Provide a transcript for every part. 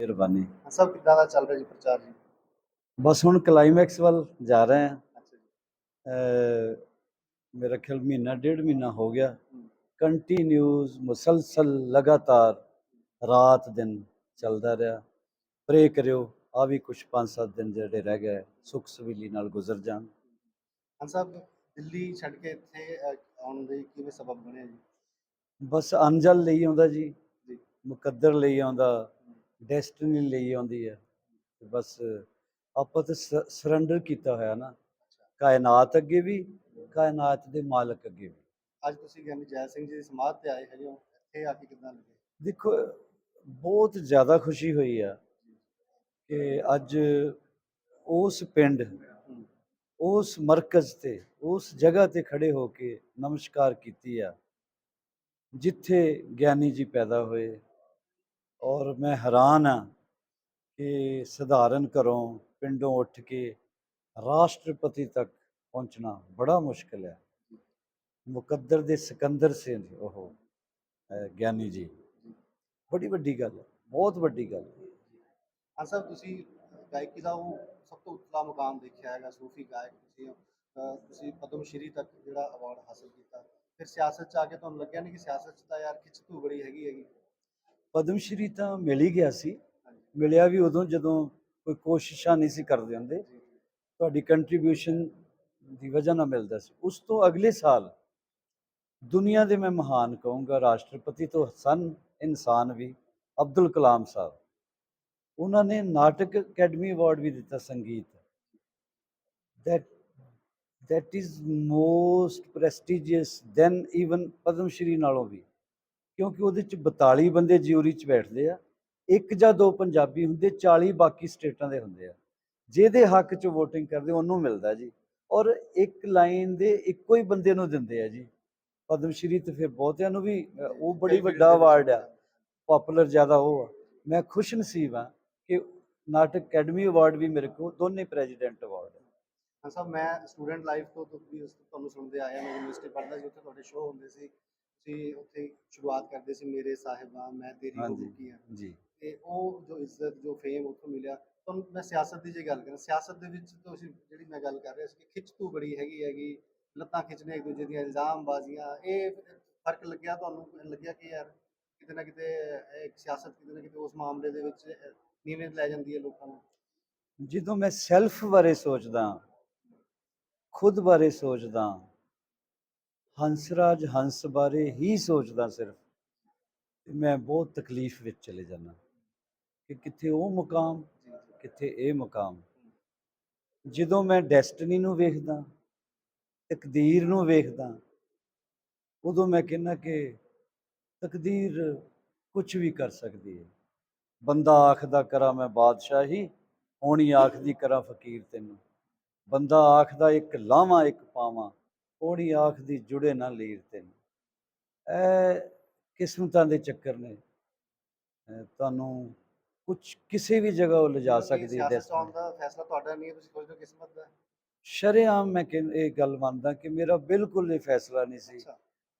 ਮਿਹਰਬਾਨੀ। ਸਭ ਕਿੱਦਾਂ ਦਾ ਚੱਲ ਰਿਹਾ ਜੀ ਪ੍ਰਚਾਰ ਜੀ? ਬਸ ਹੁਣ ਕਲਾਈਮੈਕਸ ਵੱਲ ਜਾ ਰਹੇ ਹਾਂ। ਅੱਛਾ ਜੀ। ਮੇਰਾ ਖਿਆਲ ਮਹੀਨਾ ਡੇਢ ਮਹੀਨਾ ਹੋ ਗਿਆ। ਕੰਟੀਨਿਊਸ ਮੁਸਲਸਲ ਲਗਾਤਾਰ ਰਾਤ ਦਿਨ ਚੱਲਦਾ ਰਿਹਾ। ਪ੍ਰੇ ਕਰਿਓ ਆ ਵੀ ਕੁਝ 5-7 ਦਿਨ ਜਿਹੜੇ ਰਹਿ ਗਏ ਸੁਖ ਸਵੀਲੀ ਨਾਲ ਗੁਜ਼ਰ ਜਾਣ। ਹਾਂ ਸਾਹਿਬ ਦਿੱਲੀ ਛੱਡ ਕੇ ਇੱਥੇ ਆਉਣ ਦੇ ਕਿਵੇਂ ਸਬਬ ਬਣਿਆ ਜੀ? ਬਸ ਅੰਜਲ ਲਈ ਆਉਂਦਾ ਜੀ। ਮੁਕੱਦਰ ਲਈ ਆਉਂਦਾ। ਡੈਸਟੀਨੀ ਲਈ ਆਉਂਦੀ ਹੈ। ਬਸ ਆਪਾਂ ਤਾਂ ਸਰੈਂਡਰ ਕੀਤਾ ਹੋਇਆ ਨਾ। ਕਾਇਨਾਤ ਅੱਗੇ ਵੀ ਕਾਇਨਾਤ ਦੇ ਮਾਲਕ ਅੱਗੇ ਵੀ। ਅੱਜ ਤੁਸੀਂ ਗਿਆਨੀ ਜੈ ਸਿੰਘ ਜੀ ਦੀ ਸਮਾਧ ਤੇ ਆਏ ਹੈਗੇ ਹੋ ਇੱਥੇ ਆ ਕੇ ਕਿੱਦਾਂ ਲੱਗੇ? ਦੇਖੋ ਬਹੁਤ ਜ਼ਿਆਦਾ ਖੁਸ਼ੀ ਹੋਈ ਆ ਕਿ ਅੱਜ ਉਸ ਪਿੰਡ ਉਸ ਮਰਕਜ਼ ਤੇ ਉਸ ਜਗ੍ਹਾ ਤੇ ਖੜੇ ਹੋ ਕੇ ਨਮਸਕਾਰ ਕੀਤੀ ਆ। ਜਿੱਥੇ ਗਿਆਨੀ ਜੀ ਪੈਦਾ ਹੋਏ ਔਰ ਮੈਂ ਹੈਰਾਨ ਹਾਂ ਕਿ ਸਧਾਰਨ ਘਰੋਂ ਪਿੰਡੋਂ ਉੱਠ ਕੇ ਰਾਸ਼ਟਰਪਤੀ ਤੱਕ ਪਹੁੰਚਣਾ ਬੜਾ ਮੁਸ਼ਕਲ ਹੈ। ਮੁਕੱਦਰ ਦੇ ਸਿਕੰਦਰ ਸੇ ਉਹ ਗਿਆਨੀ ਜੀ। ਬੜੀ ਵੱਡੀ ਗੱਲ ਹੈ, ਬਹੁਤ ਵੱਡੀ ਗੱਲ ਹੈ। ਹਾਂ ਸਾਹਿਬ ਤੁਸੀਂ ਗਾਇਕੀ ਦਾ ਉਹ ਸਭ ਤੋਂ ਉੱਤਲਾ ਮੁਕਾਮ ਦੇਖਿਆ ਹੈਗਾ, ਸੂਫੀ ਗਾਇਕ ਤੁਸੀਂ ਤੁਸੀਂ ਪਦਮ ਸ਼੍ਰੀ ਤੱਕ ਜਿਹੜਾ ਅਵਾਰਡ ਹਾਸਲ ਕੀਤਾ। ਫਿਰ ਸਿਆਸਤ ਚ ਆ ਕੇ ਤੁਹਾਨੂੰ ਲੱਗਿਆ ਨਹੀਂ ਕਿ ਸਿਆਸਤ ਚ ਤਾਂ ਯਾਰ ਖਿੱਚ ਤੂ ਬੜੀ ਹੈਗੀ ਹੈਗੀ। ਪਦਮ ਸ਼੍ਰੀ ਤਾਂ ਮਿਲ ਹੀ ਗਿਆ ਸੀ। ਮਿਲਿਆ ਵੀ ਉਦੋਂ ਜਦੋਂ ਕੋਈ ਕੋਸ਼ਿਸ਼ਾਂ ਨਹੀਂ ਸੀ ਕਰਦੇ ਹੁੰਦੇ। ਤੁਹਾਡੀ ਕੰਟਰੀਬਿਊਸ਼ਨ ਦੀ ਵਜ੍ਹਾ ਨਾਲ ਮਿਲਦਾ ਸੀ। ਉਸ ਤੋਂ ਅਗਲੇ ਸਾਲ ਦੁਨੀਆ ਦੇ ਮੈਂ ਮਹਾਨ ਕਹੂੰਗਾ ਰਾਸ਼ਟਰਪਤੀ ਤੋਂ ਸਨ ਇਨਸਾਨ ਵੀ ਅਬਦੁਲ ਕਲਾਮ ਸਾਹਿਬ। ਉਹਨਾਂ ਨੇ ਨਾਟਕ ਅਕੈਡਮੀ ਅਵਾਰਡ ਵੀ ਦਿੱਤਾ ਸੰਗੀਤ। That that is most prestigious than even Padma Shri ਨਾਲੋਂ ਵੀ। ਕਿਉਂਕਿ ਉਹਦੇ ਚ 42 ਬੰਦੇ ਜਿਊਰੀ ਚ ਬੈਠਦੇ ਆ ਇੱਕ ਜਾਂ ਦੋ ਪੰਜਾਬੀ ਹੁੰਦੇ 40 ਬਾਕੀ ਸਟੇਟਾਂ ਦੇ ਹੁੰਦੇ ਆ। ਜਿਹਦੇ ਹੱਕ ਚ VOTING ਕਰਦੇ ਉਹਨੂੰ ਮਿਲਦਾ ਜੀ। ਔਰ ਇੱਕ ਲਾਈਨ ਦੇ ਇੱਕੋ ਹੀ ਬੰਦੇ ਨੂੰ ਦਿੰਦੇ ਆ ਜੀ। ਪਦਮ ਸ਼੍ਰੀ ਤੇ ਫਿਰ ਬਹੁਤਿਆਂ ਨੂੰ ਵੀ ਉਹ ਬੜੀ ਵੱਡਾ ਅਵਾਰਡ ਆ। ਪਪੂਲਰ ਜ਼ਿਆਦਾ ਉਹ ਆ। ਮੈਂ ਖੁਸ਼ ਨਸੀਬ ਆ ਕਿ ਨਾਟਕ ਅਕੈਡਮੀ ਅਵਾਰਡ ਵੀ ਮੇਰੇ ਕੋਲ ਦੋਨੇ ਪ੍ਰੈਜ਼ੀਡੈਂਟ ਅਵਾਰਡ ਹਾਂ ਸਾਹਿਬ ਮੈਂ ਸਟੂਡੈਂਟ ਲਾਈਫ ਤੋਂ ਤੁਹਾਨੂੰ ਸੁਣਦੇ ਆਇਆ। ਮੈਂ ਯੂਨੀਵਰਸਿਟੀ ਪੜ੍ਹਦਾ ਸੀ ਉੱਥੇ ਤੁਹਾਡੇ ਸ਼ੋਅ ਹੁੰਦੇ ਸੀ। ਤੁਸੀਂ ਉੱਥੇ ਸ਼ੁਰੂਆਤ ਕਰਦੇ ਸੀ ਮੇਰੇ ਸਾਹਿਬਾ ਮੈਂ ਤੇਰੀ ਹੋ ਹਾਂਜੀ। ਹਾਂ ਜੀ ਤੇ ਉਹ ਜੋ ਇੱਜ਼ਤ ਜੋ ਫੇਮ ਉੱਥੋਂ ਮਿਲਿਆ ਤੁਹਾਨੂੰ ਮੈਂ ਸਿਆਸਤ ਦੀ ਜੇ ਗੱਲ ਕਰਾਂ ਸਿਆਸਤ ਦੇ ਵਿੱਚ ਤੁਸੀਂ ਜਿਹੜੀ ਮੈਂ ਗੱਲ ਕਰ ਰਿਹਾ ਸੀ ਕਿ ਖਿੱਚ ਤੂ ਬੜੀ ਹੈਗੀ ਹੈਗੀ ਲੱਤਾਂ ਖਿੱਚਣੇ ਇੱਕ ਦੂਜੇ ਦੀਆਂ ਇਲਜ਼ਾਮਬਾਜ਼ੀਆਂ ਇਹ ਫ਼ਰਕ ਲੱਗਿਆ ਤੁਹਾਨੂੰ ਲੱਗਿਆ ਕਿ ਯਾਰ ਕਿਤੇ ਨਾ ਕਿਤੇ ਇਹ ਸਿਆਸਤ ਕਿਤੇ ਨਾ ਕਿਤੇ ਉਸ ਮਾਮਲੇ ਦੇ ਵਿੱਚ ਨੀਵੇਂ ਲੈ ਜਾਂਦੀ ਹੈ ਲੋਕਾਂ ਨੂੰ ਜਦੋਂ ਮੈਂ ਸੈਲਫ ਬਾਰੇ ਸੋਚਦਾ ਖੁਦ ਬਾਰੇ ਸੋਚਦਾ ਹੰਸਰਾਜ ਹੰਸ ਬਾਰੇ ਹੀ ਸੋਚਦਾ ਸਿਰਫ। ਮੈਂ ਬਹੁਤ ਤਕਲੀਫ ਵਿੱਚ ਚਲੇ ਜਾਂਦਾ ਕਿ ਕਿੱਥੇ ਉਹ ਮੁਕਾਮ, ਕਿੱਥੇ ਇਹ ਮੁਕਾਮ। ਜਦੋਂ ਮੈਂ ਡੈਸਟੀਨੀ ਨੂੰ ਵੇਖਦਾ, ਤਕਦੀਰ ਨੂੰ ਵੇਖਦਾ, ਉਦੋਂ ਮੈਂ ਕਹਿੰਦਾ ਕਿ ਤਕਦੀਰ ਕੁਝ ਵੀ ਕਰ ਸਕਦੀ ਹੈ। ਬੰਦਾ ਆਖਦਾ, ਕਰਾਂ ਮੈਂ ਬਾਦਸ਼ਾਹੀ, ਹੋਣੀ ਆਖਦੀ ਕਰਾਂ ਫਕੀਰ ਤੈਨੂੰ। ਬੰਦਾ ਆਖਦਾ, ਇੱਕ ਲਾਵਾਂ, ਇੱਕ ਪਾਵਾਂ। ਹੋਣੀ ਆਖਦੀ ਜੁੜੇ ਨਾ ਲੀਰ ਤੈਨੂੰ। ਇਹ ਕਿਸਮਤਾਂ ਦੇ ਚੱਕਰ ਨੇ। ਤੁਹਾਨੂੰ ਕੁਝ ਕਿਸੇ ਵੀ ਜਗ੍ਹਾ ਉਹ ਲਿਜਾ ਸਕਦੀ ਹੈ ਸਿਆਸਤ। ਦਾ ਫੈਸਲਾ ਤੁਹਾਡਾ ਨਹੀਂ ਹੈ ਤੁਸੀਂ ਸੋਚਦੇ ਹੋ ਕਿਸਮਤ ਦਾ। ਸ਼ਰੇਆਮ ਮੈਂ ਕਿ ਇਹ ਗੱਲ ਮੰਨਦਾ ਕਿ ਮੇਰਾ ਬਿਲਕੁਲ ਇਹ ਫੈਸਲਾ ਨਹੀਂ ਸੀ।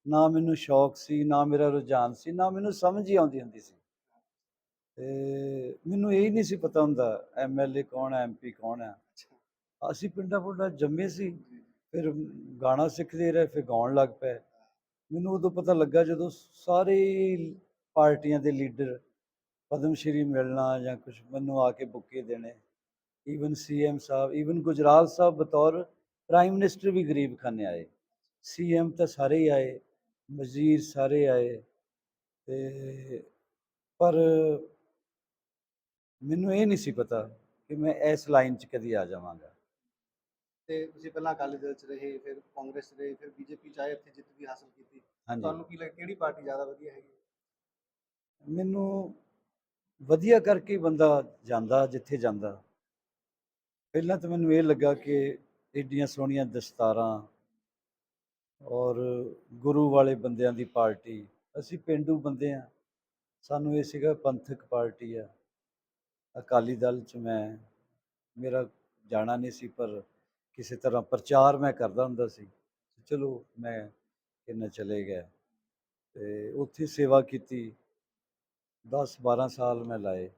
ਨਾ ਮੈਨੂੰ ਸ਼ੌਕ ਸੀ ਨਾ ਮੇਰਾ ਰੁਝਾਨ ਸੀ ਨਾ ਮੈਨੂੰ ਸਮਝ ਹੀ ਆਉਂਦੀ ਹੁੰਦੀ ਸੀ। ਤੇ ਮੈਨੂੰ ਇਹ ਨਹੀਂ ਸੀ ਪਤਾ ਹੁੰਦਾ ਐਮਐਲਏ ਕੌਣ ਹੈ ਐਮਪੀ ਕੌਣ ਹੈ। ਅਸੀਂ ਪਿੰਡਾਂ ਪੁੰਡਾਂ ਜੰਮੇ ਸੀ। ਫਿਰ ਗਾਣਾ ਸਿੱਖਦੇ ਰਹੇ, ਫਿਰ ਗਾਉਣ ਲੱਗ ਪਏ। ਮੈਨੂੰ ਉਦੋਂ ਪਤਾ ਲੱਗਾ ਜਦੋਂ ਸਾਰੇ ਪਾਰਟੀਆਂ ਦੇ ਲੀਡਰ ਪਦਮ ਸ਼੍ਰੀ ਮਿਲਣਾ ਜਾਂ ਕੁਝ ਮੈਨੂੰ ਆ ਕੇ ਬੁੱਕੇ ਦੇਣੇ even CM sahib even Gujral sahib ਬਤੌਰ ਪ੍ਰਾਈਮ ਮਿਨਿਸਟਰ ਵੀ ਗਰੀਬ ਖਾਨੇ ਆਏ। ਸੀਐਮ ਤਾਂ ਸਾਰੇ ਹੀ ਆਏ, ਵਜ਼ੀਰ ਸਾਰੇ ਆਏ ਤੇ ਪਰ ਮੈਨੂੰ ਇਹ ਨਹੀਂ ਸੀ ਪਤਾ ਕਿ ਮੈਂ ਇਸ ਲਾਈਨ 'ਚ ਕਦੀ ਆ ਜਾਵਾਂਗਾ। ਤੇ ਤੁਸੀਂ ਪਹਿਲਾਂ ਅਕਾਲੀ ਦਲ ਚ ਰਹੇ ਫਿਰ ਕਾਂਗਰਸ 'ਚ ਰਹੇ ਫਿਰ ਬੀਜੇਪੀ ਚ ਆਏ ਇੱਥੇ ਜਿੱਤ ਵੀ ਹਾਸਲ ਕੀਤੀ। ਹਾਂਜੀ। ਤੁਹਾਨੂੰ ਕੀ ਲੱਗ ਕਿਹੜੀ ਪਾਰਟੀ ਜ਼ਿਆਦਾ ਵਧੀਆ ਹੈਗੀ? ਮੈਨੂੰ ਵਧੀਆ ਕਰਕੇ ਹੀ ਬੰਦਾ ਜਾਂਦਾ ਜਿੱਥੇ ਜਾਂਦਾ। ਪਹਿਲਾਂ ਤਾਂ ਮੈਨੂੰ ਇਹ ਲੱਗਾ ਕਿ ਏਡੀਆਂ ਸੋਹਣੀਆਂ ਦਸਤਾਰਾਂ ਔਰ ਗੁਰੂ ਵਾਲੇ ਬੰਦਿਆਂ ਦੀ ਪਾਰਟੀ। ਅਸੀਂ ਪਿੰਡੂ ਬੰਦੇ ਆ ਸਾਨੂੰ ਇਹ ਸੀਗਾ ਪੰਥਕ ਪਾਰਟੀ ਆ। ਅਕਾਲੀ ਦਲ ਚ ਮੈਂ ਮੇਰਾ ਜਾਣਾ ਨਹੀਂ ਸੀ ਪਰ ਕਿਸੇ ਤਰ੍ਹਾਂ ਪ੍ਰਚਾਰ ਮੈਂ ਕਰਦਾ ਹੁੰਦਾ ਸੀ ਚਲੋ ਮੈਂ ਕਿੰਨਾ ਚਲੇ ਗਿਆ। ਤੇ ਉੱਥੇ ਸੇਵਾ ਕੀਤੀ। 10 12 ਸਾਲ ਮੈਂ ਲਾਏ।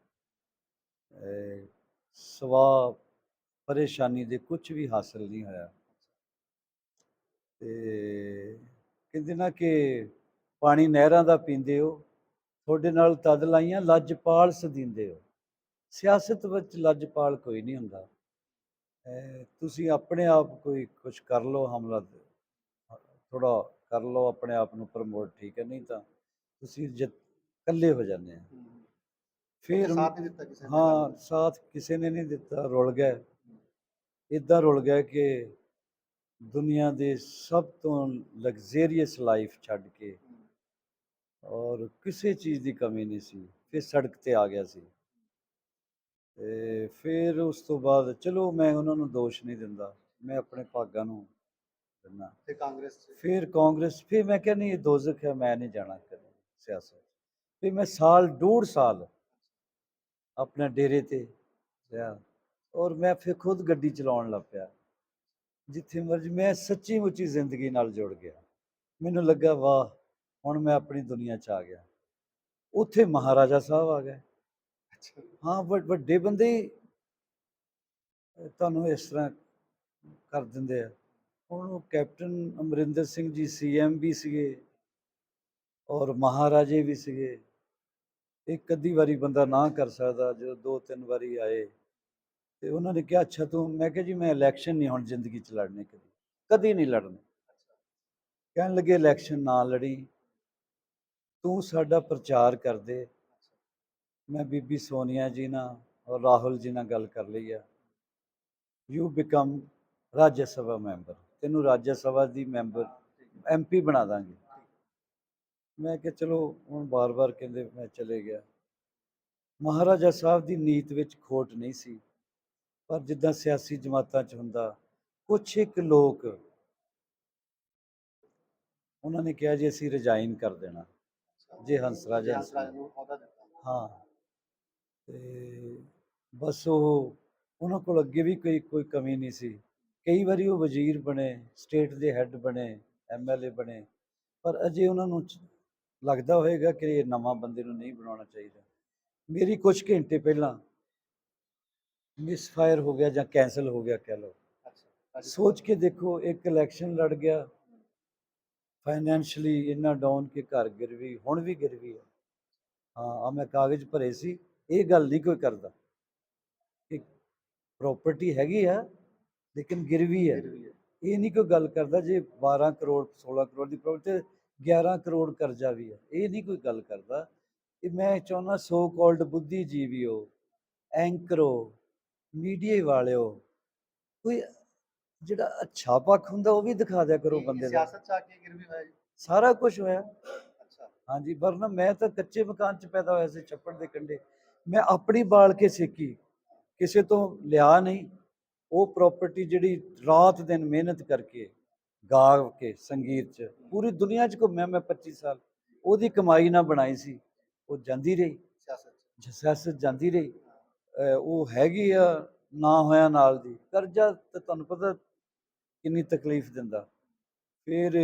ਅਹ, ਸਵਾ ਪਰੇਸ਼ਾਨੀ ਦੇ ਕੁਝ ਵੀ ਹਾਸਲ ਨਹੀਂ ਹੋਇਆ। ਤੇ ਕਹਿੰਦੇ ਨਾ ਕਿ ਪਾਣੀ ਨਹਿਰਾਂ ਦਾ ਪੀਂਦੇ ਹੋ ਤੁਹਾਡੇ ਨਾਲ ਤਦ ਲਾਈਆਂ ਲੱਜਪਾਲ ਸਦੀਂਦੇ ਹੋ। ਸਿਆਸਤ ਵਿੱਚ ਲੱਜਪਾਲ ਕੋਈ ਨਹੀਂ ਹੁੰਦਾ। ਤੁਸੀਂ ਆਪਣੇ ਆਪ ਕੋਈ ਕੁਝ ਕਰ ਲਓ ਹਮਲਾ ਥੋੜਾ ਕਰ ਲਓ ਆਪਣੇ ਆਪ ਨੂੰ ਪ੍ਰਮੋਟ ਠੀਕ ਹੈ? ਨਹੀਂ ਤਾਂ ਤੁਸੀਂ ਜਿੱਤ ਇਕੱਲੇ ਹੋ ਜਾਂਦੇ ਆ। ਫਿਰ ਸਾਥ ਨਹੀਂ ਦਿੱਤਾ ਕਿਸੇ ਨੇ ਹਾਂ ਸਾਥ ਕਿਸੇ ਨੇ ਨਹੀਂ ਦਿੱਤਾ ਰੁਲ ਗਏ ਇਦਾਂ ਰੁਲ ਗਏ ਕਿ ਦੁਨੀਆ ਦੇ ਸਭ ਤੋਂ ਲਗਜ਼ਰੀਅਸ ਲਾਈਫ ਛੱਡ ਕੇ ਔਰ ਕਿਸੇ ਚੀਜ਼ ਦੀ ਕਮੀ ਨਹੀਂ ਸੀ। ਫਿਰ ਸੜਕ ਤੇ ਆ ਗਿਆ ਸੀ। ਤੇ ਫਿਰ ਉਸ ਤੋਂ ਬਾਅਦ ਚਲੋ ਮੈਂ ਉਹਨਾਂ ਨੂੰ ਦੋਸ਼ ਨਹੀਂ ਦਿੰਦਾ ਮੈਂ ਆਪਣੇ ਭਾਗਾਂ ਨੂੰ ਦਿੰਦਾ। ਤੇ ਕਾਂਗਰਸ ਚ? ਫਿਰ ਕਾਂਗਰਸ ਫਿਰ ਮੈਂ ਕਿਹਾ ਨਹੀਂ ਇਹ ਦੋਜ਼ਖ ਹੈ ਮੈਂ ਨਹੀਂ ਜਾਣਾ ਕਦੇ ਸਿਆਸਤ ਫਿਰ ਮੈਂ ਸਾਲ ਡੂਢ ਸਾਲ ਆਪਣੇ ਡੇਰੇ ਤੇ ਰਿਹਾ ਔਰ ਮੈਂ ਫਿਰ ਖੁਦ ਗੱਡੀ ਚਲਾਉਣ ਲੱਗ ਪਿਆ। ਜਿੱਥੇ ਮਰਜ਼ੀ ਮੈਂ ਸੱਚੀ ਮੁੱਚੀ ਜ਼ਿੰਦਗੀ ਨਾਲ ਜੁੜ ਗਿਆ। ਮੈਨੂੰ ਲੱਗਾ ਵਾਹ ਹੁਣ ਮੈਂ ਆਪਣੀ ਦੁਨੀਆ 'ਚ ਆ ਗਿਆ। ਉੱਥੇ ਮਹਾਰਾਜਾ ਸਾਹਿਬ ਆ ਗਏ। ਹਾਂ ਵੱਡ- ਵੱਡੇ ਬੰਦੇ ਤੁਹਾਨੂੰ ਇਸ ਤਰ੍ਹਾਂ ਕਰ ਦਿੰਦੇ ਆ। ਹੁਣ ਉਹ ਕੈਪਟਨ ਅਮਰਿੰਦਰ ਸਿੰਘ ਜੀ ਸੀਐਮ ਵੀ ਸੀਗੇ ਔਰ ਮਹਾਰਾਜੇ ਵੀ ਸੀਗੇ। ਇੱਕ ਅੱਧੀ ਵਾਰੀ ਬੰਦਾ ਨਾ ਕਰ ਸਕਦਾ ਜਦੋਂ ਦੋ ਤਿੰਨ ਵਾਰੀ ਆਏ। ਤੇ ਉਹਨਾਂ ਨੇ ਕਿਹਾ ਅੱਛਾ ਤੂੰ ਮੈਂ ਕਿਹਾ ਜੀ ਮੈਂ ਇਲੈਕਸ਼ਨ ਨਹੀਂ ਹੁਣ ਜ਼ਿੰਦਗੀ 'ਚ ਲੜਨੇ ਕਦੀ। ਕਦੀ ਨਹੀਂ ਲੜਨੇ। ਕਹਿਣ ਲੱਗੇ ਇਲੈਕਸ਼ਨ ਨਾ ਲੜੀ। ਤੂੰ ਸਾਡਾ ਪ੍ਰਚਾਰ ਕਰ ਦੇ। ਮੈਂ ਬੀਬੀ ਸੋਨੀਆ ਜੀ ਨਾਲ ਔਰ ਰਾਹੁਲ ਜੀ ਨਾਲ ਗੱਲ ਕਰ ਲਈ ਆ। You become Rajya Sabha member. ਤੈਨੂੰ ਰਾਜ ਸਭਾ ਦੀ ਮੈਂਬਰ ਐਮਪੀ ਬਣਾ ਦਾਂਗੇ। ਮੈਂ ਕਿਹਾ ਚਲੋ ਹੁਣ ਬਾਰ-ਬਾਰ ਕਹਿੰਦੇ ਮੈਂ ਚਲੇ ਗਿਆ। ਮਹਾਰਾਜਾ ਸਾਹਿਬ ਦੀ ਨੀਤ ਵਿੱਚ ਖੋਟ ਨਹੀਂ ਸੀ। ਪਰ ਜਿੱਦਾਂ ਸਿਆਸੀ ਜਮਾਤਾਂ 'ਚ ਹੁੰਦਾ ਕੁਛ ਇੱਕ ਲੋਕ ਉਹਨਾਂ ਨੇ ਕਿਹਾ ਜੀ ਅਸੀਂ ਰਿਜ਼ਾਈਨ ਕਰ ਦੇਣਾ। ਜੇ ਹੰਸਰਾਜ ਜੇ ਹੰਸਰਾਜ ਹੰਸਰਾਜ ਨੂੰ ਅਹੁਦਾ ਦਿੱਤਾ। ਹਾਂ। ਤੇ ਬਸ ਉਹ ਉਹਨਾਂ ਕੋਲ ਅੱਗੇ ਵੀ ਕੋਈ ਕੋਈ ਕਮੀ ਨਹੀਂ ਸੀ। ਕਈ ਵਾਰੀ ਉਹ ਵਜ਼ੀਰ ਬਣੇ ਸਟੇਟ ਦੇ ਹੈੱਡ ਬਣੇ ਐਮਐਲਏ ਬਣੇ ਪਰ ਅਜੇ ਉਹਨਾਂ ਨੂੰ ਲੱਗਦਾ ਹੋਵੇਗਾ ਕਿ ਇਹ ਨਵਾਂ ਬੰਦੇ ਨੂੰ ਨਹੀਂ ਬਣਾਉਣਾ ਚਾਹੀਦਾ। ਮੇਰੀ ਕੁਝ ਘੰਟੇ ਪਹਿਲਾਂ ਮਿਸਫਾਇਰ ਹੋ ਗਿਆ ਜਾਂ ਕੈਨਸਲ ਹੋ ਗਿਆ ਕਹਿ ਲਓ। ਅੱਛਾ ਸੋਚ ਕੇ ਦੇਖੋ ਇੱਕ ਇਲੈਕਸ਼ਨ ਲੜ ਗਿਆ। ਫਾਈਨੈਂਸ਼ਲੀ ਇੰਨਾ ਡਾਊਨ ਕਿ ਘਰ ਗਿਰਵੀ ਹੁਣ ਵੀ ਗਿਰਵੀ ਹੈ। ਹਾਂ ਆ ਮੈਂ ਕਾਗਜ਼ ਭਰੇ ਸੀ। ਇਹ ਗੱਲ ਨਹੀਂ ਕੋਈ ਕਰਦਾ ਕਿ ਪ੍ਰਾਪਰਟੀ ਹੈਗੀ ਆ ਲੇਕਿਨ ਗਿਰਵੀ ਹੈ। ਇਹ ਨਹੀਂ ਕੋਈ ਗੱਲ ਕਰਦਾ ਜੇ 12 ਕਰੋੜ 16 ਕਰੋੜ ਦੀ ਪ੍ਰਾਪਰਟੀ 11 ਕਰੋੜ ਕਰਜ਼ਾ ਵੀ ਹੈ। ਇਹ ਨਹੀਂ ਕੋਈ ਗੱਲ ਕਰਦਾ ਇਹ ਮੈਂ ਚਾਹੁੰਦਾ ਸੋ ਕਾਲਡ ਬੁੱਧੀਜੀਵੀਓ ਐਂਕਰੋ ਮੀਡੀਆ ਵਾਲਿਓ ਕੋਈ ਜਿਹੜਾ ਅੱਛਾ ਪੱਖ ਹੁੰਦਾ ਉਹ ਵੀ ਦਿਖਾ ਦਿਆ ਕਰੋ ਬੰਦੇ ਦਾ। ਸਿਆਸਤ ਚ ਆ ਕੇ ਗਿਰਵੀ ਹੋਇਆ ਜੀ? ਸਾਰਾ ਕੁਝ ਹੋਇਆ। ਅੱਛਾ। ਹਾਂਜੀ ਵਰਨਾ ਮੈਂ ਤਾਂ ਕੱਚੇ ਮਕਾਨ 'ਚ ਪੈਦਾ ਹੋਇਆ ਸੀ ਛੱਪੜ ਦੇ ਕੰਢੇ। ਮੈਂ ਆਪਣੀ ਬਾਲ ਕੇ ਸਿੱਖੀ ਕਿਸੇ ਤੋਂ ਲਿਆ ਨਹੀਂ। ਉਹ ਪ੍ਰਾਪਰਟੀ ਜਿਹੜੀ ਰਾਤ ਦਿਨ ਮਿਹਨਤ ਕਰਕੇ ਗਾ ਕੇ ਸੰਗੀਤ 'ਚ ਪੂਰੀ ਦੁਨੀਆ 'ਚ ਘੁੰਮਿਆ ਮੈਂ 25 ਸਾਲ। ਉਹਦੀ ਕਮਾਈ ਨਾ ਬਣਾਈ ਸੀ ਉਹ ਜਾਂਦੀ ਰਹੀ। ਸਿਆਸਤ ਜਾਂਦੀ ਰਹੀ। ਉਹ ਹੈਗੀ ਆ ਨਾ ਹੋਇਆ ਨਾਲ ਦੀ। ਕਰਜ਼ਾ ਤੇ ਤੁਹਾਨੂੰ ਪਤਾ ਕਿੰਨੀ ਤਕਲੀਫ ਦਿੰਦਾ। ਫਿਰ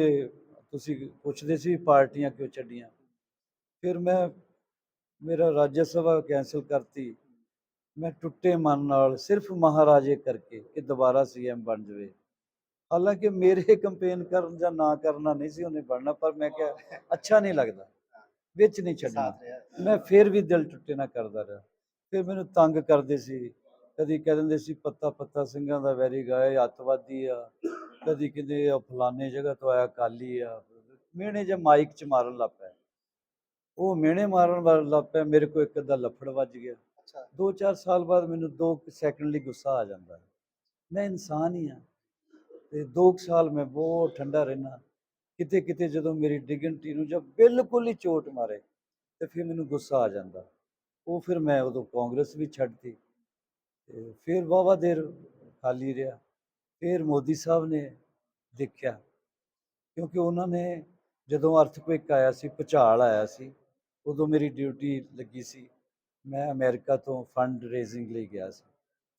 ਤੁਸੀਂ ਪੁੱਛਦੇ ਸੀ ਪਾਰਟੀਆਂ ਕਿਉਂ ਛੱਡੀਆਂ? ਫਿਰ ਮੈਂ ਮੇਰਾ ਰਾਜ ਸਭਾ ਕੈਂਸਲ ਕਰਤੀ। ਮੈਂ ਟੁੱਟੇ ਮਨ ਨਾਲ ਸਿਰਫ ਮਹਾਰਾਜੇ ਕਰਕੇ ਕਿ ਦੁਬਾਰਾ ਸੀਐਮ ਬਣ ਜਾਵੇ। ਹਾਲਾਂਕਿ ਮੇਰੇ ਕੰਪੇਨ ਕਰਨ ਜਾਂ ਨਾ ਕਰਨਾ ਨਹੀਂ ਸੀ ਉਹਨੇ ਬਣਨਾ ਪਰ ਮੈਂ ਕਿਹਾ ਅੱਛਾ ਨਹੀਂ ਲੱਗਦਾ। ਵਿੱਚ ਨਹੀਂ ਛੱਡਣਾ। ਮੈਂ ਫਿਰ ਵੀ ਦਿਲ ਟੁੱਟੇ ਨਾ ਕਰਦਾ ਰਿਹਾ। ਫਿਰ ਮੈਨੂੰ ਤੰਗ ਕਰਦੇ ਸੀ। ਕਦੀ ਕਹਿ ਦਿੰਦੇ ਸੀ ਪੱਤਾ ਪੱਤਾ ਸਿੰਘਾਂ ਦਾ ਵੈਰੀ ਗਾਏ ਅੱਤਵਾਦੀ ਆ। ਕਦੀ ਕਹਿੰਦੇ ਫਲਾਣੇ ਜਗ੍ਹਾ ਤੋਂ ਆਇਆ ਕਾਲੀ ਆ। ਮਿਹਣੇ ਜਾਂ ਮਾਈਕ ਚ ਮਾਰਨ ਲੱਗ ਪਿਆ। ਉਹ ਮਿਹਣੇ ਮਾਰਨ ਵਾਲਾ ਲੱਗ ਪਿਆ ਮੇਰੇ ਕੋਲ ਇੱਕ ਅੱਧਾ ਲੱਫੜ ਵੱਜ ਗਿਆ। ਅੱਛਾ। 2-4 ਸਾਲ ਬਾਅਦ ਮੈਨੂੰ 2 ਸੈਕਿੰਡ ਲਈ ਗੁੱਸਾ ਆ ਜਾਂਦਾ ਮੈਂ ਇਨਸਾਨ ਹੀ ਆ ਤੇ 2 ਸਾਲ ਮੈਂ ਬਹੁਤ ਠੰਡਾ ਰਹਿਣਾ ਕਿਤੇ ਕਿਤੇ ਜਦੋਂ ਮੇਰੀ ਡਿਗਨਟੀ ਨੂੰ ਜਦ ਬਿਲਕੁਲ ਹੀ ਚੋਟ ਮਾਰੇ ਤੇ ਫਿਰ ਮੈਨੂੰ ਗੁੱਸਾ ਆ ਜਾਂਦਾ ਉਹ ਫਿਰ ਮੈਂ ਉਦੋਂ ਕਾਂਗਰਸ ਵੀ ਛੱਡਤੀ ਤੇ ਫਿਰ ਵਾਵਾ ਦੇਰ ਖਾਲੀ ਰਿਹਾ। ਫਿਰ ਮੋਦੀ ਸਾਹਿਬ ਨੇ ਦੇਖਿਆ ਕਿਉਂਕਿ ਉਹਨਾਂ ਨੇ ਜਦੋਂ ਅਰਥਕੁਇਕ ਆਇਆ ਸੀ ਭੁਚਾਲ ਆਇਆ ਸੀ ਉਦੋਂ ਮੇਰੀ ਡਿਊਟੀ ਲੱਗੀ ਸੀ। ਮੈਂ ਅਮਰੀਕਾ ਤੋਂ ਫੰਡ ਰੇਜ਼ਿੰਗ ਲਈ ਗਿਆ ਸੀ।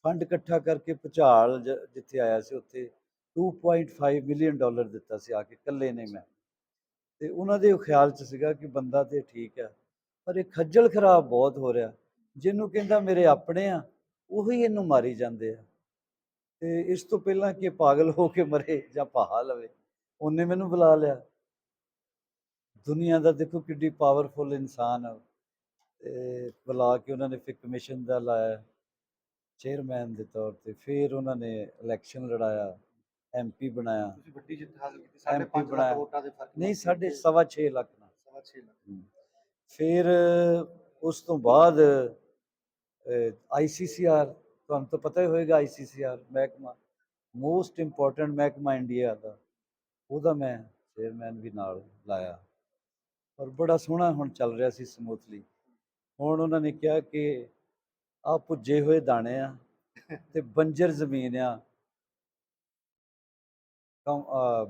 ਫੰਡ ਇਕੱਠਾ ਕਰਕੇ ਭੁਚਾਲ ਜਿੱਥੇ ਆਇਆ ਸੀ, ਉੱਥੇ 2.5 ਮਿਲੀਅਨ ਡਾਲਰ ਦਿੱਤਾ ਸੀ ਆ ਕੇ, ਇਕੱਲੇ ਨੇ ਮੈਂ। ਤੇ ਉਹਨਾਂ ਦੇ ਖਿਆਲ 'ਚ ਸੀਗਾ ਕਿ ਬੰਦਾ ਤੇ ਠੀਕ ਆ, ਪਰ ਇਹ ਖੱਜਲ ਖਰਾਬ ਬਹੁਤ ਹੋ ਰਿਹਾ। ਜਿਹਨੂੰ ਕਹਿੰਦਾ ਮੇਰੇ ਆਪਣੇ ਆ, ਉਹੀ ਇਹਨੂੰ ਮਾਰੀ ਜਾਂਦੇ ਆ। ਤੇ ਇਸ ਤੋਂ ਪਹਿਲਾਂ ਕਿ ਪਾਗਲ ਹੋ ਕੇ ਮਰੇ ਜਾਂ ਪਾਹਾ ਲਵੇ, ਉਹਨੇ ਮੈਨੂੰ ਬੁਲਾ ਲਿਆ। ਦੁਨੀਆ ਦਾ ਦੇਖੋ ਕਿੱਡੀ ਪਾਵਰਫੁਲ ਇਨਸਾਨ ਆ। ਤੇ ਬੁਲਾ ਕੇ ਉਹਨਾਂ ਨੇ ਫਿਰ ਕਮਿਸ਼ਨ ਦਾ ਲਾਇਆ ਚੇਅਰਮੈਨ ਦੇ ਤੌਰ ਤੇ ਫਿਰ ਉਹਨਾਂ ਨੇ ਇਲੈਕਸ਼ਨ ਲੜਾਇਆ ਐਮਪੀ ਬਣਾਇਆ। ਤੁਸੀਂ ਵੱਡੀ ਜਿੱਤ ਹਾਸਲ ਕੀਤੀ ਸਾਢੇ MP ਪੰਜ ਲੱਖ ਬਣਾਇਆ। ਵੋਟਾਂ ਦੇ ਫ਼ਰਕ ਨਹੀਂ ਨਾਲ ਸਾਡੇ ਜਿੱਤੇ। ਸਵਾ ਛੇ ਲੱਖ ਨਾਲ। ਸਵਾ ਛੇ ਲੱਖ। ਫਿਰ ਉਸ ਤੋਂ ਬਾਅਦ ਆਈਸੀਸੀਆਰ ਤੁਹਾਨੂੰ ਤਾਂ ਪਤਾ ਹੀ ਹੋਏਗਾ ਆਈਸੀਸੀਆਰ ਮਹਿਕਮਾ ਮੋਸਟ ਇੰਪੋਰਟੈਂਟ ਮਹਿਕਮਾ ਇੰਡੀਆ ਦਾ। ਉਹਦਾ ਮੈਂ ਚੇਅਰਮੈਨ ਵੀ ਨਾਲ ਲਾਇਆ। ਔਰ ਬੜਾ ਸੋਹਣਾ ਹੁਣ ਚੱਲ ਰਿਹਾ ਸੀ ਸਮੂਥਲੀ ਹੁਣ ਉਹਨਾਂ ਨੇ ਕਿਹਾ ਕਿ ਆ ਪੁੱਜੇ ਹੋਏ ਦਾਣੇ ਆ ਤੇ ਬੰਜਰ ਜ਼ਮੀਨ ਆ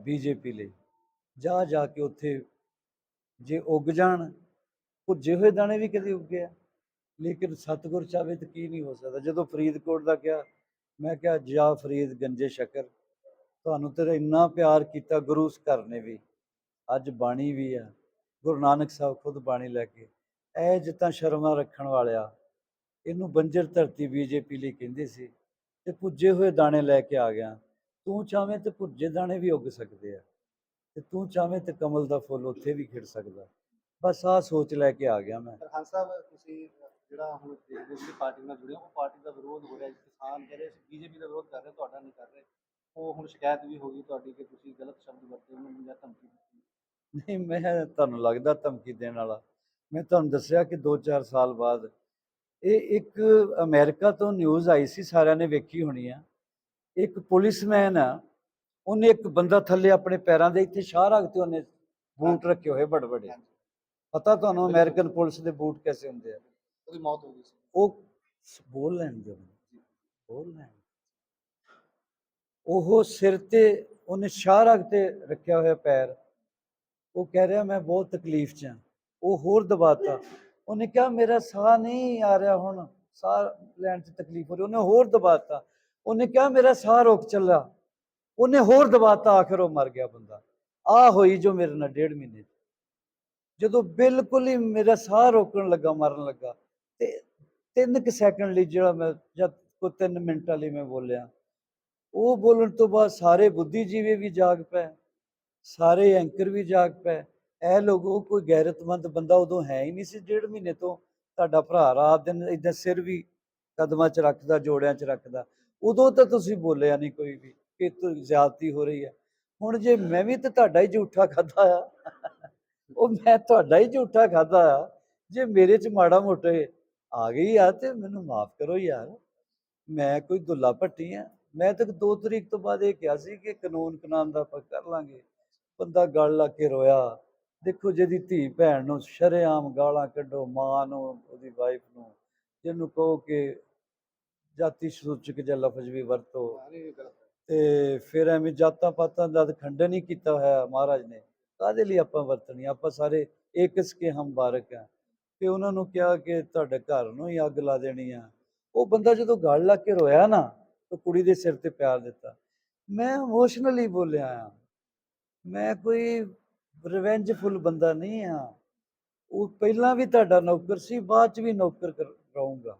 ਬੀਜੇਪੀ ਲਈ। ਜਾ ਜਾ ਕੇ ਉੱਥੇ ਜੇ ਉੱਗ ਜਾਣ ਭੁੱਜੇ ਹੋਏ ਦਾਣੇ ਵੀ ਕਦੇ ਉੱਗੇ ਆ। ਲੇਕਿਨ ਸਤਿਗੁਰ ਚਾਵੇ ਤਾਂ ਕੀ ਨਹੀਂ ਹੋ ਸਕਦਾ। ਜਦੋਂ ਫਰੀਦਕੋਟ ਦਾ ਕਿਹਾ ਮੈਂ ਕਿਹਾ ਜਾ ਫਰੀਦ ਗੰਜੇ ਸ਼ਕਰ ਤੁਹਾਨੂੰ ਤੇਰਾ ਇੰਨਾ ਪਿਆਰ ਕੀਤਾ ਗੁਰੂ ਘਰ ਨੇ ਵੀ। ਅੱਜ ਬਾਣੀ ਵੀ ਆ। ਗੁਰੂ ਨਾਨਕ ਸਾਹਿਬ ਖੁਦ ਬਾਣੀ ਲੈ ਕੇ ਐ ਜਿੱਤਾਂ ਸ਼ਰਮਾ ਰੱਖਣ ਵਾਲਿਆ, ਇਹਨੂੰ ਬੰਜਰ ਧਰਤੀ ਬੀਜੇਪੀ ਲਈ ਕਹਿੰਦੇ ਸੀ, ਤੇ ਪੁੱਜੇ ਹੋਏ ਦਾਣੇ ਲੈ ਕੇ ਆ ਗਿਆ। ਤੂੰ ਚਾਵੇਂ ਤੇ ਪੁੱਜੇ ਦਾਣੇ ਵੀ ਉੱਗ ਸਕਦੇ ਆ, ਤੇ ਤੂੰ ਚਾਵੇਂ ਤੇ ਕਮਲ ਦਾ ਫੁੱਲ ਉੱਥੇ ਵੀ ਖਿੜ ਸਕਦਾ। ਬਸ ਆਹ ਸੋਚ ਲੈ ਕੇ ਆ ਗਿਆ ਮੈਂ। ਸਰਹੰਸ ਸਾਹਿਬ, ਤੁਸੀਂ ਜਿਹੜਾ ਹੁਣ ਦੇਖਦੇ ਜਿਹੜੀ ਪਾਰਟੀ ਨਾਲ ਜੁੜੇ ਉਹ ਪਾਰਟੀ ਦਾ ਵਿਰੋਧ ਹੋ ਰਿਹਾ, ਕਿਸਾਨ ਜਿਹੜੇ ਬੀਜੇਪੀ ਦਾ ਵਿਰੋਧ ਕਰ ਰਹੇ, ਤੁਹਾਡਾ ਨਹੀਂ ਕਰ ਰਹੇ। ਉਹ ਹੁਣ ਸ਼ਿਕਾਇਤ ਵੀ ਹੋ ਗਈ ਤੁਹਾਡੀ ਕਿ ਤੁਸੀਂ ਗਲਤ ਸ਼ਬਦ ਵਰਤੇ, ਉਹਨਾਂ ਨੂੰ ਜਾਂ ਧਮਕੀ ਨਹੀਂ ਮੈਂ ਤੁਹਾਨੂੰ ਲੱਗਦਾ ਧਮਕੀ ਦੇਣ ਵਾਲਾ। ਮੈਂ ਤੁਹਾਨੂੰ ਦੱਸਿਆ ਕਿ 2-4 ਸਾਲ ਬਾਅਦ। ਇਹ ਇੱਕ ਅਮਰੀਕਾ ਤੋਂ ਨਿਊਜ਼ ਆਈ ਸੀ ਸਾਰਿਆਂ ਨੇ ਵੇਖੀ ਹੋਣੀ ਆ। ਇੱਕ ਪੁਲਿਸਮੈਨ ਆ ਉਹਨੇ ਇੱਕ ਬੰਦਾ ਥੱਲੇ ਆਪਣੇ ਪੈਰਾਂ ਦੇ ਇੱਥੇ ਸ਼ਾਹ ਰੱਖ ਤੇ ਉਹਨੇ ਬੂਟ ਰੱਖੇ ਹੋਏ ਬੜ ਬੜੇ ਹਾਂਜੀ। ਪਤਾ ਤੁਹਾਨੂੰ ਅਮਰੀਕਨ ਪੁਲਿਸ ਦੇ ਬੂਟ ਕੈਸੇ ਹੁੰਦੇ ਆ? ਉਹਦੀ ਮੌਤ ਹੋ ਗਈ ਸੀ। ਉਹ ਬੋਲ ਲੈਣ ਮੈਨੂੰ, ਬੋਲ ਲੈਣ ਉਹ ਸਿਰ ਤੇ ਉਹਨੇ ਸ਼ਾਹ ਰੱਖ ਤੇ ਰੱਖਿਆ ਹੋਇਆ ਪੈਰ। ਉਹ ਕਹਿ ਰਿਹਾ, ਮੈਂ ਬਹੁਤ ਤਕਲੀਫ 'ਚ ਹਾਂ। ਉਹ ਹੋਰ ਦਬਾਤਾ। ਉਹਨੇ ਕਿਹਾ, ਮੇਰਾ ਸਾਹ ਨਹੀਂ ਆ ਰਿਹਾ ਹੁਣ। ਸਾਹ ਲੈਣ 'ਚ ਤਕਲੀਫ ਹੋ ਰਹੀ। ਉਹਨੇ ਹੋਰ ਦਬਾਤਾ। ਉਹਨੇ ਕਿਹਾ, ਮੇਰਾ ਸਾਹ ਰੁਕ ਚੱਲਾ ਉਹਨੇ ਹੋਰ ਦਬਾਤਾ, ਆਖਰ ਉਹ ਮਰ ਗਿਆ ਬੰਦਾ। ਆ ਹੋਈ ਜੋ ਮੇਰੇ ਨਾਲ ਡੇਢ ਮਹੀਨੇ ਜਦੋਂ ਬਿਲਕੁਲ ਹੀ ਮੇਰਾ ਸਾਹ ਰੋਕਣ ਲੱਗਾ, ਮਰਨ ਲੱਗਾ, ਤੇ ਤਿੰਨ ਕੁ ਸੈਕਿੰਡ ਲਈ ਜਿਹੜਾ ਮੈਂ ਜਦ ਕੋ ਤਿੰਨ ਮਿੰਟਾਂ ਲਈ ਮੈਂ ਬੋਲਿਆ, ਉਹ ਬੋਲਣ ਤੋਂ ਬਾਅਦ ਸਾਰੇ ਬੁੱਧੀਜੀਵੀ ਵੀ ਜਾਗ ਪਏ। ਸਾਰੇ ਐਂਕਰ ਵੀ ਜਾਗ ਪਏ। ਇਹ ਲੋਗੋ ਕੋਈ ਗੈਰਤਮੰਦ ਬੰਦਾ ਉਦੋਂ ਹੈ ਹੀ ਨਹੀਂ ਸੀ, ਡੇਢ ਮਹੀਨੇ ਤੋਂ ਤੁਹਾਡਾ ਭਰਾ ਰਾਤ ਦਿਨ ਇਦਾਂ ਸਿਰ ਵੀ ਕਦਮਾਂ 'ਚ ਰੱਖਦਾ, ਜੋੜਿਆਂ 'ਚ ਰੱਖਦਾ। ਉਦੋਂ ਤਾਂ ਤੁਸੀਂ ਬੋਲਿਆ ਨਹੀਂ ਕੋਈ ਵੀ ਕਿ ਤੂੰ ਜ਼ਿਆਦਤੀ ਹੋ ਰਹੀ ਹੈ। ਹੁਣ ਜੇ ਮੈਂ ਵੀ ਤਾਂ ਤੁਹਾਡਾ ਹੀ ਝੂਠਾ ਖਾਦਾ ਆ। ਉਹ ਮੈਂ ਤੁਹਾਡਾ ਹੀ ਝੂਠਾ ਖਾਦਾ ਆ। ਜੇ ਮੇਰੇ 'ਚ ਮਾੜਾ ਮੋਟੇ ਆ ਗਈ ਆ ਤੇ ਮੈਨੂੰ ਮਾਫ ਕਰੋ ਯਾਰ। ਮੈਂ ਕੋਈ ਦੁੱਲਾ ਭੱਟੀ ਆ। ਮੈਂ ਤਾਂ 2 ਤਰੀਕ ਤੋਂ ਬਾਅਦ ਇਹ ਕਿਹਾ ਸੀ ਕਿ ਕਾਨੂੰਨ ਕਾਨੂੰਨ ਦਾ ਆਪਾਂ ਕਰ ਲਾਂਗੇ। ਬੰਦਾ ਗਲ ਲਾ ਕੇ ਰੋਇਆ ਦੇਖੋ ਜਿਹਦੀ ਧੀ ਭੈਣ ਨੂੰ ਸ਼ਰੇਆਮ ਗਾਲਾਂ ਕੱਢੋ ਮਾਂ ਨੂੰ ਉਹਦੀ ਵਾਈਫ ਨੂੰ ਜਿਹਨੂੰ ਕਹੋ ਕਿ ਜਾਤੀ ਸੂਚਕ ਜਿਹਾ ਲਫ਼ਜ਼ ਵੀ ਵਰਤੋ। ਤੇ ਫਿਰ ਐਵੇਂ ਜਾਤਾਂ ਪਾਤਾਂ ਦਾ ਖੰਡਨ ਹੀ ਕੀਤਾ ਹੋਇਆ ਮਹਾਰਾਜ ਨੇ ਕਾਹਦੇ ਲਈ ਆਪਾਂ ਵਰਤਣੀ ਆਪਾਂ ਸਾਰੇ ਏਕਸ ਕੇ ਹਮ ਬਾਰਕ ਆ। ਤੇ ਉਹਨਾਂ ਨੂੰ ਕਿਹਾ ਕਿ ਤੁਹਾਡੇ ਘਰ ਨੂੰ ਹੀ ਅੱਗ ਲਾ ਦੇਣੀ ਆ। ਉਹ ਬੰਦਾ ਜਦੋਂ ਗਲ ਲਾ ਕੇ ਰੋਇਆ ਨਾ ਤਾਂ ਕੁੜੀ ਦੇ ਸਿਰ ਤੇ ਪਿਆਰ ਦਿੱਤਾ। ਮੈਂ ਇਮੋਸ਼ਨਲੀ ਬੋਲਿਆ ਆ। ਮੈਂ ਕੋਈ ਰਿਵੈਂਜਫੁਲ ਬੰਦਾ ਨਹੀਂ ਹਾਂ। ਉਹ ਪਹਿਲਾਂ ਵੀ ਤੁਹਾਡਾ ਨੌਕਰ ਸੀ, ਬਾਅਦ ਚ ਵੀ ਨੌਕਰ ਕਰ- ਰਹੂੰਗਾ।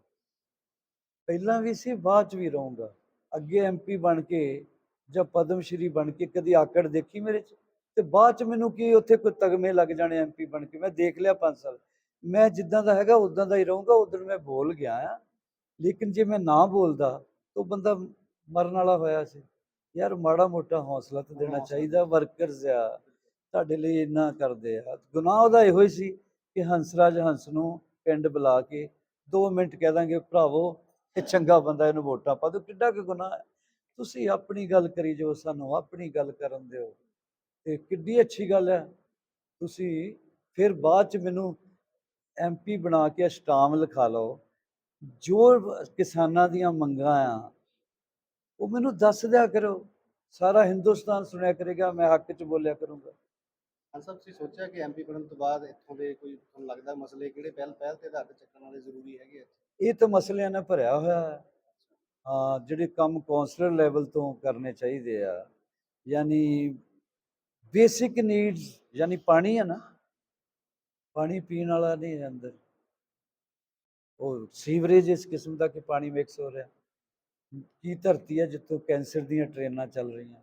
ਪਹਿਲਾਂ ਵੀ ਸੀ, ਬਾਅਦ ਚ ਵੀ ਰਹੂੰਗਾ। ਅੱਗੇ ਐਮਪੀ ਬਣ ਕੇ ਜਾਂ ਪਦਮ ਸ਼੍ਰੀ ਬਣ ਕੇ ਕਦੀ ਆਕੜ ਦੇਖੀ ਮੇਰੇ ਚ? ਤੇ ਬਾਅਦ ਚ ਮੈਨੂੰ ਕੀ ਉੱਥੇ ਕੋਈ ਤਗਮੇ ਲੱਗ ਜਾਣੇ ਐਮਪੀ ਬਣ ਕੇ? ਮੈਂ ਦੇਖ ਲਿਆ 5 ਸਾਲ। ਮੈਂ ਜਿੱਦਾਂ ਦਾ ਹੈਗਾ ਉਦਾਂ ਦਾ ਹੀ ਰਹੂੰਗਾ ਉਦੋਂ ਮੈਂ ਬੋਲ ਗਿਆ ਆ ਲੇਕਿਨ ਜੇ ਮੈਂ ਨਾ ਬੋਲਦਾ, ਤਾਂ ਉਹ ਬੰਦਾ ਮਰਨ ਵਾਲਾ ਹੋਇਆ ਸੀ। ਯਾਰ ਮਾੜਾ ਮੋਟਾ ਹੌਸਲਾ ਤਾਂ ਦੇਣਾ। ਚਾਹੀਦਾ ਵਰਕਰਸ ਆ ਤੁਹਾਡੇ ਲਈ ਇੰਨਾ ਕਰਦੇ ਆ। ਗੁਨਾਹ ਉਹਦਾ ਇਹੋ ਹੀ ਸੀ ਕਿ ਹੰਸਰਾਜ ਹੰਸ ਨੂੰ ਪਿੰਡ ਬੁਲਾ ਕੇ 2 ਮਿੰਟ ਕਹਿ ਦਾਂਗੇ ਭਰਾਵੋ ਇਹ ਚੰਗਾ ਬੰਦਾ ਇਹਨੂੰ ਵੋਟਾਂ ਪਾ ਦਿਓ। ਕਿੱਡਾ ਕੁ ਗੁਨਾਹ ਹੈ। ਤੁਸੀਂ ਆਪਣੀ ਗੱਲ ਕਰੀ ਜੋ ਸਾਨੂੰ ਆਪਣੀ ਗੱਲ ਕਰਨ ਦਿਓ। ਤੇ ਕਿੱਡੀ ਅੱਛੀ ਗੱਲ ਹੈ। ਤੁਸੀਂ ਫਿਰ ਬਾਅਦ ਚ ਮੈਨੂੰ ਐਮਪੀ ਬਣਾ ਕੇ ਅਸ਼ਟਾਮ ਲਿਖਾ ਲਓ। ਜੋ ਕਿਸਾਨਾਂ ਦੀਆਂ ਮੰਗਾਂ ਆ ਉਹ ਮੈਨੂੰ ਦੱਸ ਦਿਆ ਕਰੋ। ਸਾਰਾ ਹਿੰਦੁਸਤਾਨ ਸੁਣਿਆ ਕਰੇਗਾ ਮੈਂ ਹੱਕ 'ਚ ਬੋਲਿਆ ਕਰੂੰਗਾ। ਹਾਂ ਤੁਸੀਂ ਸੋਚਿਆ ਕਿ ਐਮਪੀ ਬਣਨ ਤੋਂ ਬਾਅਦ ਇੱਥੋਂ ਦੇ ਕੋਈ ਤੁਹਾਨੂੰ ਲੱਗਦਾ ਮਸਲੇ ਕਿਹੜੇ ਪਹਿਲ ਪਹਿਲ ਤੇ ਆਧਾਰ ਤੇ ਚੱਕਣ ਵਾਲੇ ਜ਼ਰੂਰੀ ਹੈਗੇ ਇਹ ਤਾਂ ਮਸਲਿਆਂ ਨਾਲ ਭਰਿਆ ਹੋਇਆ ਹੈ। ਹਾਂ ਜਿਹੜੇ ਕੰਮ ਕੌਂਸਲਰ ਲੈਵਲ ਤੋਂ ਕਰਨੇ ਚਾਹੀਦੇ ਆ ਯਾਨੀ ਬੇਸਿਕ ਨੀਡਸ ਯਾਨੀ ਪਾਣੀ ਹੈ ਨਾ ਪਾਣੀ ਪੀਣ ਵਾਲਾ ਨਹੀਂ ਅੰਦਰ। ਉਹ ਸੀਵਰੇਜ ਇਸ ਕਿਸਮ ਦਾ ਕਿ ਪਾਣੀ ਮਿਕਸ ਹੋ ਰਿਹਾ। ਕੀ ਧਰਤੀ ਹੈ ਜਿੱਥੋਂ ਕੈਂਸਰ ਦੀਆਂ ਟ੍ਰੇਨਾਂ ਚੱਲ ਰਹੀਆਂ?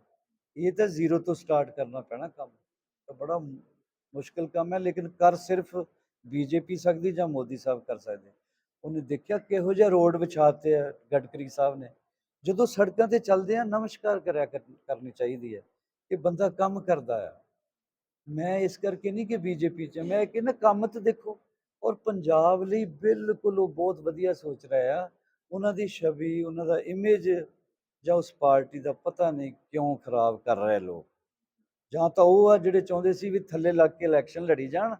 ਇਹ ਤਾਂ ਜ਼ੀਰੋ ਤੋਂ ਸਟਾਰਟ ਕਰਨਾ ਪੈਣਾ ਕੰਮ। ਤਾਂ ਬੜਾ ਮੁ- ਮੁਸ਼ਕਿਲ ਕੰਮ ਹੈ, ਲੇਕਿਨ ਕਰ ਸਿਰਫ ਬੀਜੇਪੀ ਸਕਦੀ ਜਾਂ ਮੋਦੀ ਸਾਹਿਬ ਕਰ ਸਕਦੇ? ਉਹਨੇ ਦੇਖਿਆ ਕਿਹੋ ਜਿਹਾ ਰੋਡ ਵਿਛਾਤੇ ਆ ਗਡਕਰੀ ਸਾਹਿਬ ਨੇ? ਜਦੋਂ ਸੜਕਾਂ ਤੇ ਚੱਲਦੇ ਆ, ਨਮਸਕਾਰ ਕਰਿਆ ਕਰ- ਕਰਨੀ ਚਾਹੀਦੀ ਹੈ ਕਿ ਬੰਦਾ ਕੰਮ ਕਰਦਾ ਆ। ਮੈਂ ਇਸ ਕਰਕੇ ਨਹੀਂ ਕਿ ਬੀਜੇਪੀ ਚ ਮੈਂ ਕਹਿੰਦਾ ਕੰਮ ਤੇ ਦੇਖੋ। ਔਰ ਪੰਜਾਬ ਲਈ ਬਿਲਕੁਲ ਉਹ ਬਹੁਤ ਵਧੀਆ ਸੋਚ ਰਿਹਾ ਆ ਉਹਨਾਂ ਦੀ ਛਵੀ, ਉਹਨਾਂ ਦਾ ਇਮੇਜ ਜਾਂ ਉਸ ਪਾਰਟੀ ਦਾ ਪਤਾ ਨਹੀਂ ਕਿਉਂ ਖਰਾਬ ਕਰ ਰਹੇ ਲੋਕ। ਜਾਂ ਤਾਂ ਉਹ ਆ ਜਿਹੜੇ ਚਾਹੁੰਦੇ ਸੀ ਵੀ ਥੱਲੇ ਲੱਗ ਕੇ ਇਲੈਕਸ਼ਨ ਲੜੀ ਜਾਣ,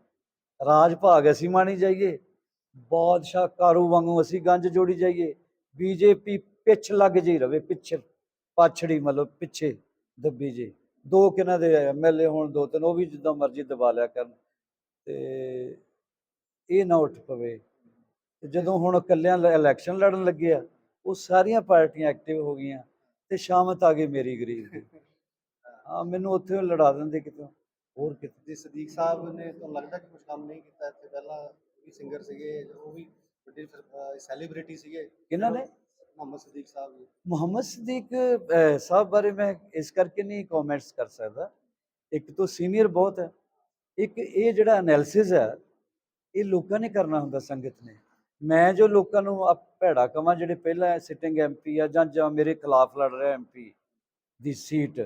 ਰਾਜ ਭਾਗ ਅਸੀਂ ਮਾਣੀ ਜਾਈਏ, ਬਾਦਸ਼ਾਹ ਕਾਰੂ ਵਾਂਗੂ ਅਸੀਂ ਗੰਜ ਜੋੜੀ ਜਾਈਏ, ਬੀਜੇਪੀ ਪਿੱਛ ਲੱਗ ਜੀ ਰਵੇ, ਪਿੱਛੇ, ਪਾਛੜੀ ਮਤਲਬ ਪਿੱਛੇ ਦੱਬੀ ਜੇ। ਦੋ ਕਿਨਾਂ ਦੇ ਐਮਐਲਏ ਹੋਣ, ਦੋ ਤਿੰਨ, ਉਹ ਵੀ ਜਿੱਦਾਂ ਮਰਜ਼ੀ ਦਬਾ ਲਿਆ ਕਰਨ। ਤੇ ਇਹ ਨਾ ਉੱਠ ਪਵੇ। ਜਦੋਂ ਹੁਣ ਇਕੱਲਿਆਂ ਇਲੈਕਸ਼ਨ ਲੜਨ ਲੱਗੇ ਆ ਉਹ ਸਾਰੀਆਂ ਪਾਰਟੀਆਂ ਐਕਟਿਵ ਹੋ ਗਈਆਂ ਤੇ ਸ਼ਾਮਤ ਆ ਗਈ ਮੇਰੀ ਗਰੀਬ ਦੀ। ਹਾਂ ਮੈਨੂੰ ਉੱਥੇ ਲੜਾ ਦਿੰਦੇ ਕਿਤੋਂ। ਹੋਰ ਕਿਤੇ? ਜੀ ਸਦੀਕ ਸਾਹਿਬ ਨੇ ਤੁਹਾਨੂੰ ਲੱਗਦਾ ਕਿ ਕੁਝ ਕੰਮ ਨਹੀਂ ਕੀਤਾ ਇੱਥੇ। ਪਹਿਲਾਂ ਵੀ ਸਿੰਗਰ ਸੀਗੇ ਉਹ ਵੀ ਵੱਡੇ ਸੈਲੀਬ੍ਰਿਟੀ ਸੀਗੇ। ਕਿਹਨਾਂ ਨੇ? ਮੁਹੰਮਦ ਸਦੀਕ ਸਾਹਿਬ ਜੀ। ਮੁਹੰਮਦ ਸਦੀਕ ਸਾਹਿਬ ਬਾਰੇ ਮੈਂ ਇਸ ਕਰਕੇ ਨਹੀਂ ਕਮੈਂਟਸ ਕਰ ਸਕਦਾ। ਇੱਕ ਤਾਂ ਸੀਨੀਅਰ ਬਹੁਤ ਹੈ। ਇੱਕ ਇਹ ਜਿਹੜਾ ਐਨਾਲਿਸਿਸ ਹੈ ਇਹ ਲੋਕਾਂ ਨੇ ਕਰਨਾ ਹੁੰਦਾ ਸੰਗਤ ਨੇ। ਮੈਂ ਜੋ ਲੋਕਾਂ ਨੂੰ ਆ ਭੈੜਾ ਕਵਾਂ ਜਿਹੜੇ ਪਹਿਲਾਂ ਸਿਟਿੰਗ ਐਮਪੀ ਆ ਜਾਂ ਜਾਂ ਮੇਰੇ ਖਿਲਾਫ ਲੜ ਰਿਹਾ ਐਮਪੀ ਦੀ ਸੀਟ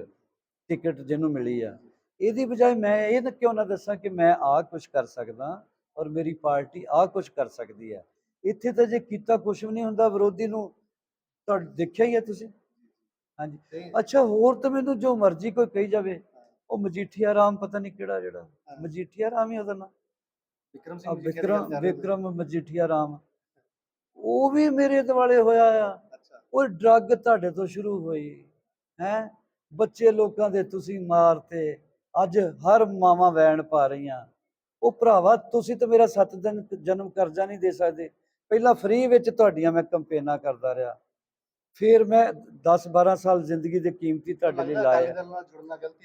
ਟਿਕਟ ਜਿਹਨੂੰ ਮਿਲੀ ਆ ਇਹਦੀ ਬਜਾਏ ਮੈਂ ਇਹ ਨਾ ਕਿਉਂ ਨਾ ਦੱਸਾਂ ਕਿ ਮੈਂ ਆਹ ਕੁਝ ਕਰ ਸਕਦਾ ਔਰ ਮੇਰੀ ਪਾਰਟੀ ਆਹ ਕੁਝ ਕਰ ਸਕਦੀ ਹੈ ਇੱਥੇ ਤਾਂ ਜੇ ਕੀਤਾ ਕੁਝ ਵੀ ਨਹੀਂ ਹੁੰਦਾ ਵਿਰੋਧੀ ਨੂੰ ਤਾਂ ਦੇਖਿਆ ਹੀ ਹੈ ਤੁਸੀਂ? ਹਾਂਜੀ। ਤੇ ਅੱਛਾ ਹੋਰ ਤਾਂ ਮੈਨੂੰ ਜੋ ਮਰਜ਼ੀ ਕੋਈ ਕਹੀ ਜਾਵੇ ਉਹ ਮਜੀਠੀਆ ਰਾਮ ਪਤਾ ਨਹੀਂ ਕਿਹੜਾ ਜਿਹੜਾ ਮਜੀਠੀਆ ਰਾਮ ਹੀ ਉਹਦਾ ਨਾਮ ਵਿਕਰਮ ਸਿੰਘ ਮਜੀਠੀਆ ਵਿਕਰਮ ਵਿਕਰਮ ਰਾਮ। ਉਹ ਵੀ ਮੇਰੇ ਦਿਵਾਲੇ ਹੋਇਆ ਆ। ਉਹ ਡਰੱਗ ਤੁਹਾਡੇ ਤੋਂ ਸ਼ੁਰੂ ਹੋਈ ਹੈ? ਬੱਚੇ ਲੋਕਾਂ ਦੇ ਤੁਸੀਂ ਮਾਰਤੇ। ਅੱਜ ਹਰ ਮਾਵਾਂ ਵੈਣ ਪਾ ਰਹੀਆਂ। ਉਹ ਭਰਾਵਾ ਤੁਸੀਂ ਤਾਂ ਮੇਰਾ 7 ਦਿਨ ਜਨਮ ਕਰਜ਼ਾ ਨਹੀਂ ਦੇ ਸਕਦੇ। ਪਹਿਲਾਂ ਫ੍ਰੀ ਵਿੱਚ ਤੁਹਾਡੀਆਂ ਮੈਂ ਕੰਪੇਨਾਂ ਕਰਦਾ ਰਿਹਾ। ਫਿਰ ਮੈਂ 10 12 ਸਾਲ ਜ਼ਿੰਦਗੀ ਦੇ ਕੀਮਤੀ ਤੁਹਾਡੇ ਲਈ ਲਾਏ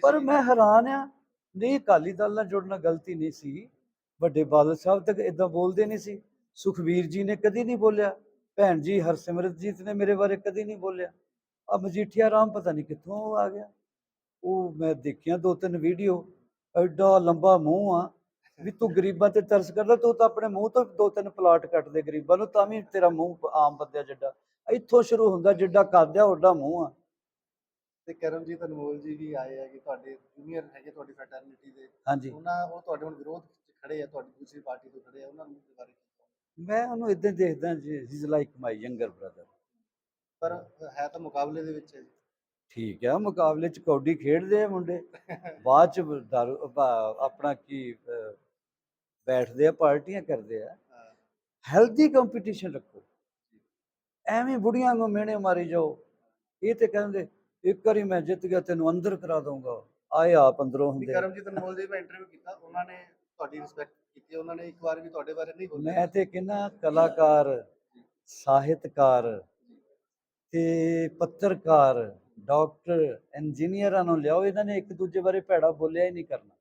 ਪਰ। ਮੈਂ ਹੈਰਾਨ ਆ। ਨਹੀਂ ਅਕਾਲੀ ਦਲ ਨਾਲ ਜੁੜਨਾ ਗਲਤੀ ਨਹੀਂ ਸੀ। ਵੱਡੇ ਬਾਦਲ ਸਾਹਿਬ ਤੱਕ ਇਦਾਂ ਬੋਲਦੇ ਨਹੀਂ ਸੀ। ਸੁਖਵੀਰ ਜੀ ਨੇ ਕਦੀ ਨਹੀਂ ਬੋਲਿਆ। ਭੈਣ ਜੀ ਹਰਸਿਮਰਤਜੀਤ ਨੇ ਮੇਰੇ ਬਾਰੇ ਕਦੀ ਨਹੀਂ ਬੋਲਿਆ। ਆ ਮਜੀਠੀਆ ਰਾਮ ਪਤਾ ਨਹੀਂ ਕਿੱਥੋਂ ਆ ਗਿਆ। ਉਹ ਮੈਂ ਦੇਖਿਆ ਦੋ ਤਿੰਨ ਵੀਡੀਓ। ਐਡਾ ਲੰਬਾ ਮੂੰਹ ਆ ਵੀ ਤੂੰ ਗਰੀਬਾਂ ਤੇ ਤਰਸ ਕਰਦਾ ਤੂੰ ਤਾਂ ਆਪਣੇ ਮੂੰਹ ਤੋਂ ਦੋ ਤਿੰਨ ਪਲਾਟ ਕੱਟ ਦੇ ਗਰੀਬਾਂ ਨੂੰ ਤਾਂ ਵੀ ਤੇਰਾ ਮੂੰਹ ਆਮ ਬੰਦਿਆ ਜਿੱਡਾ। ਇੱਥੋਂ ਸ਼ੁਰੂ ਹੁੰਦਾ ਜਿੱਡਾ ਕਾਦਿਆ ਓਡਾ ਮੂੰਹ ਆ। ਤੇ ਕਰਮਜੀਤ ਅਨਮੋਲ ਜੀ ਵੀ ਆਏ ਆ ਕਿ ਤੁਹਾਡੇ ਜੂਨੀਅਰ ਹੈਗੇ ਤੁਹਾਡੀ ਫੈਟਰਨਿਟੀ ਦੇ। ਹਾਂਜੀ। ਉਹਨਾਂ ਉਹ ਤੁਹਾਡੇ ਹੁਣ ਵਿਰੋਧ ਖੜੇ ਆ ਤੁਹਾਡੀ ਦੂਸਰੀ ਪਾਰਟੀ ਤੋਂ ਖੜੇ ਆ ਉਹਨਾਂ ਨੂੰ ਇਸ ਬਾਰੇ? ਮੈਂ ਉਹਨੂੰ ਇਦਾਂ ਦੇਖਦਾ ਜੀ is like my younger brother ਪਰ ਹੈ ਤਾਂ ਮੁਕਾਬਲੇ ਦੇ ਵਿੱਚ ਹੈ ਠੀਕ ਆ ਮੁਕਾਬਲੇ ਚ ਕੌਡੀ ਖੇਡਦੇ ਆ ਮੁੰਡੇ। ਬਾਅਦ ਚ ਦਾਰੂ ਆਪਣਾ ਕੀ ਬੈਠਦੇ ਆ ਪਾਰਟੀਆਂ ਕਰਦੇ ਆ। ਹਾਂ, ਹੈਲਦੀ ਕੰਪੀਟੀਸ਼ਨ ਰੱਖੋ। ਐਵੇਂ ਬੁੜੀਆਂ ਨੂੰ ਮਿਹਣੇ ਮਾਰੀ ਜਾਓ। ਇਹ ਤੇ ਕਹਿੰਦੇ ਇੱਕ ਵਾਰੀ ਮੈਂ ਜਿੱਤ ਗਿਆ ਤੈਨੂੰ ਅੰਦਰ ਕਰਾ ਦਊਂਗਾ। ਆਏ ਆਪ ਅੰਦਰੋਂ ਹੁੰਦੇ। ਕਰਮਜੀਤ ਅਨਮੋਲ ਜੀ ਮੈਂ ਇੰਟਰਵਿਊ ਕੀਤਾ ਉਹਨਾਂ ਨੇ ਤੁਹਾਡੀ ਰਿਸਪੈਕਟ ਕੀਤੀ, ਉਹਨਾਂ ਨੇ ਇੱਕ ਵਾਰ ਵੀ ਤੁਹਾਡੇ ਬਾਰੇ ਨਹੀਂ ਬੋਲਿਆ। ਮੈਂ ਤੇ ਕਹਿੰਦਾ ਕਲਾਕਾਰ, ਸਾਹਿਤਕਾਰ ਤੇ ਪੱਤਰਕਾਰ, ਡਾਕਟਰ, ਇੰਜੀਨੀਅਰਾਂ ਨੂੰ ਲਿਆਓ, ਇਹਨਾਂ ਨੇ ਇੱਕ ਦੂਜੇ ਬਾਰੇ ਭੈੜਾ ਬੋਲਿਆ ਹੀ ਨਹੀਂ ਕਰਨਾ।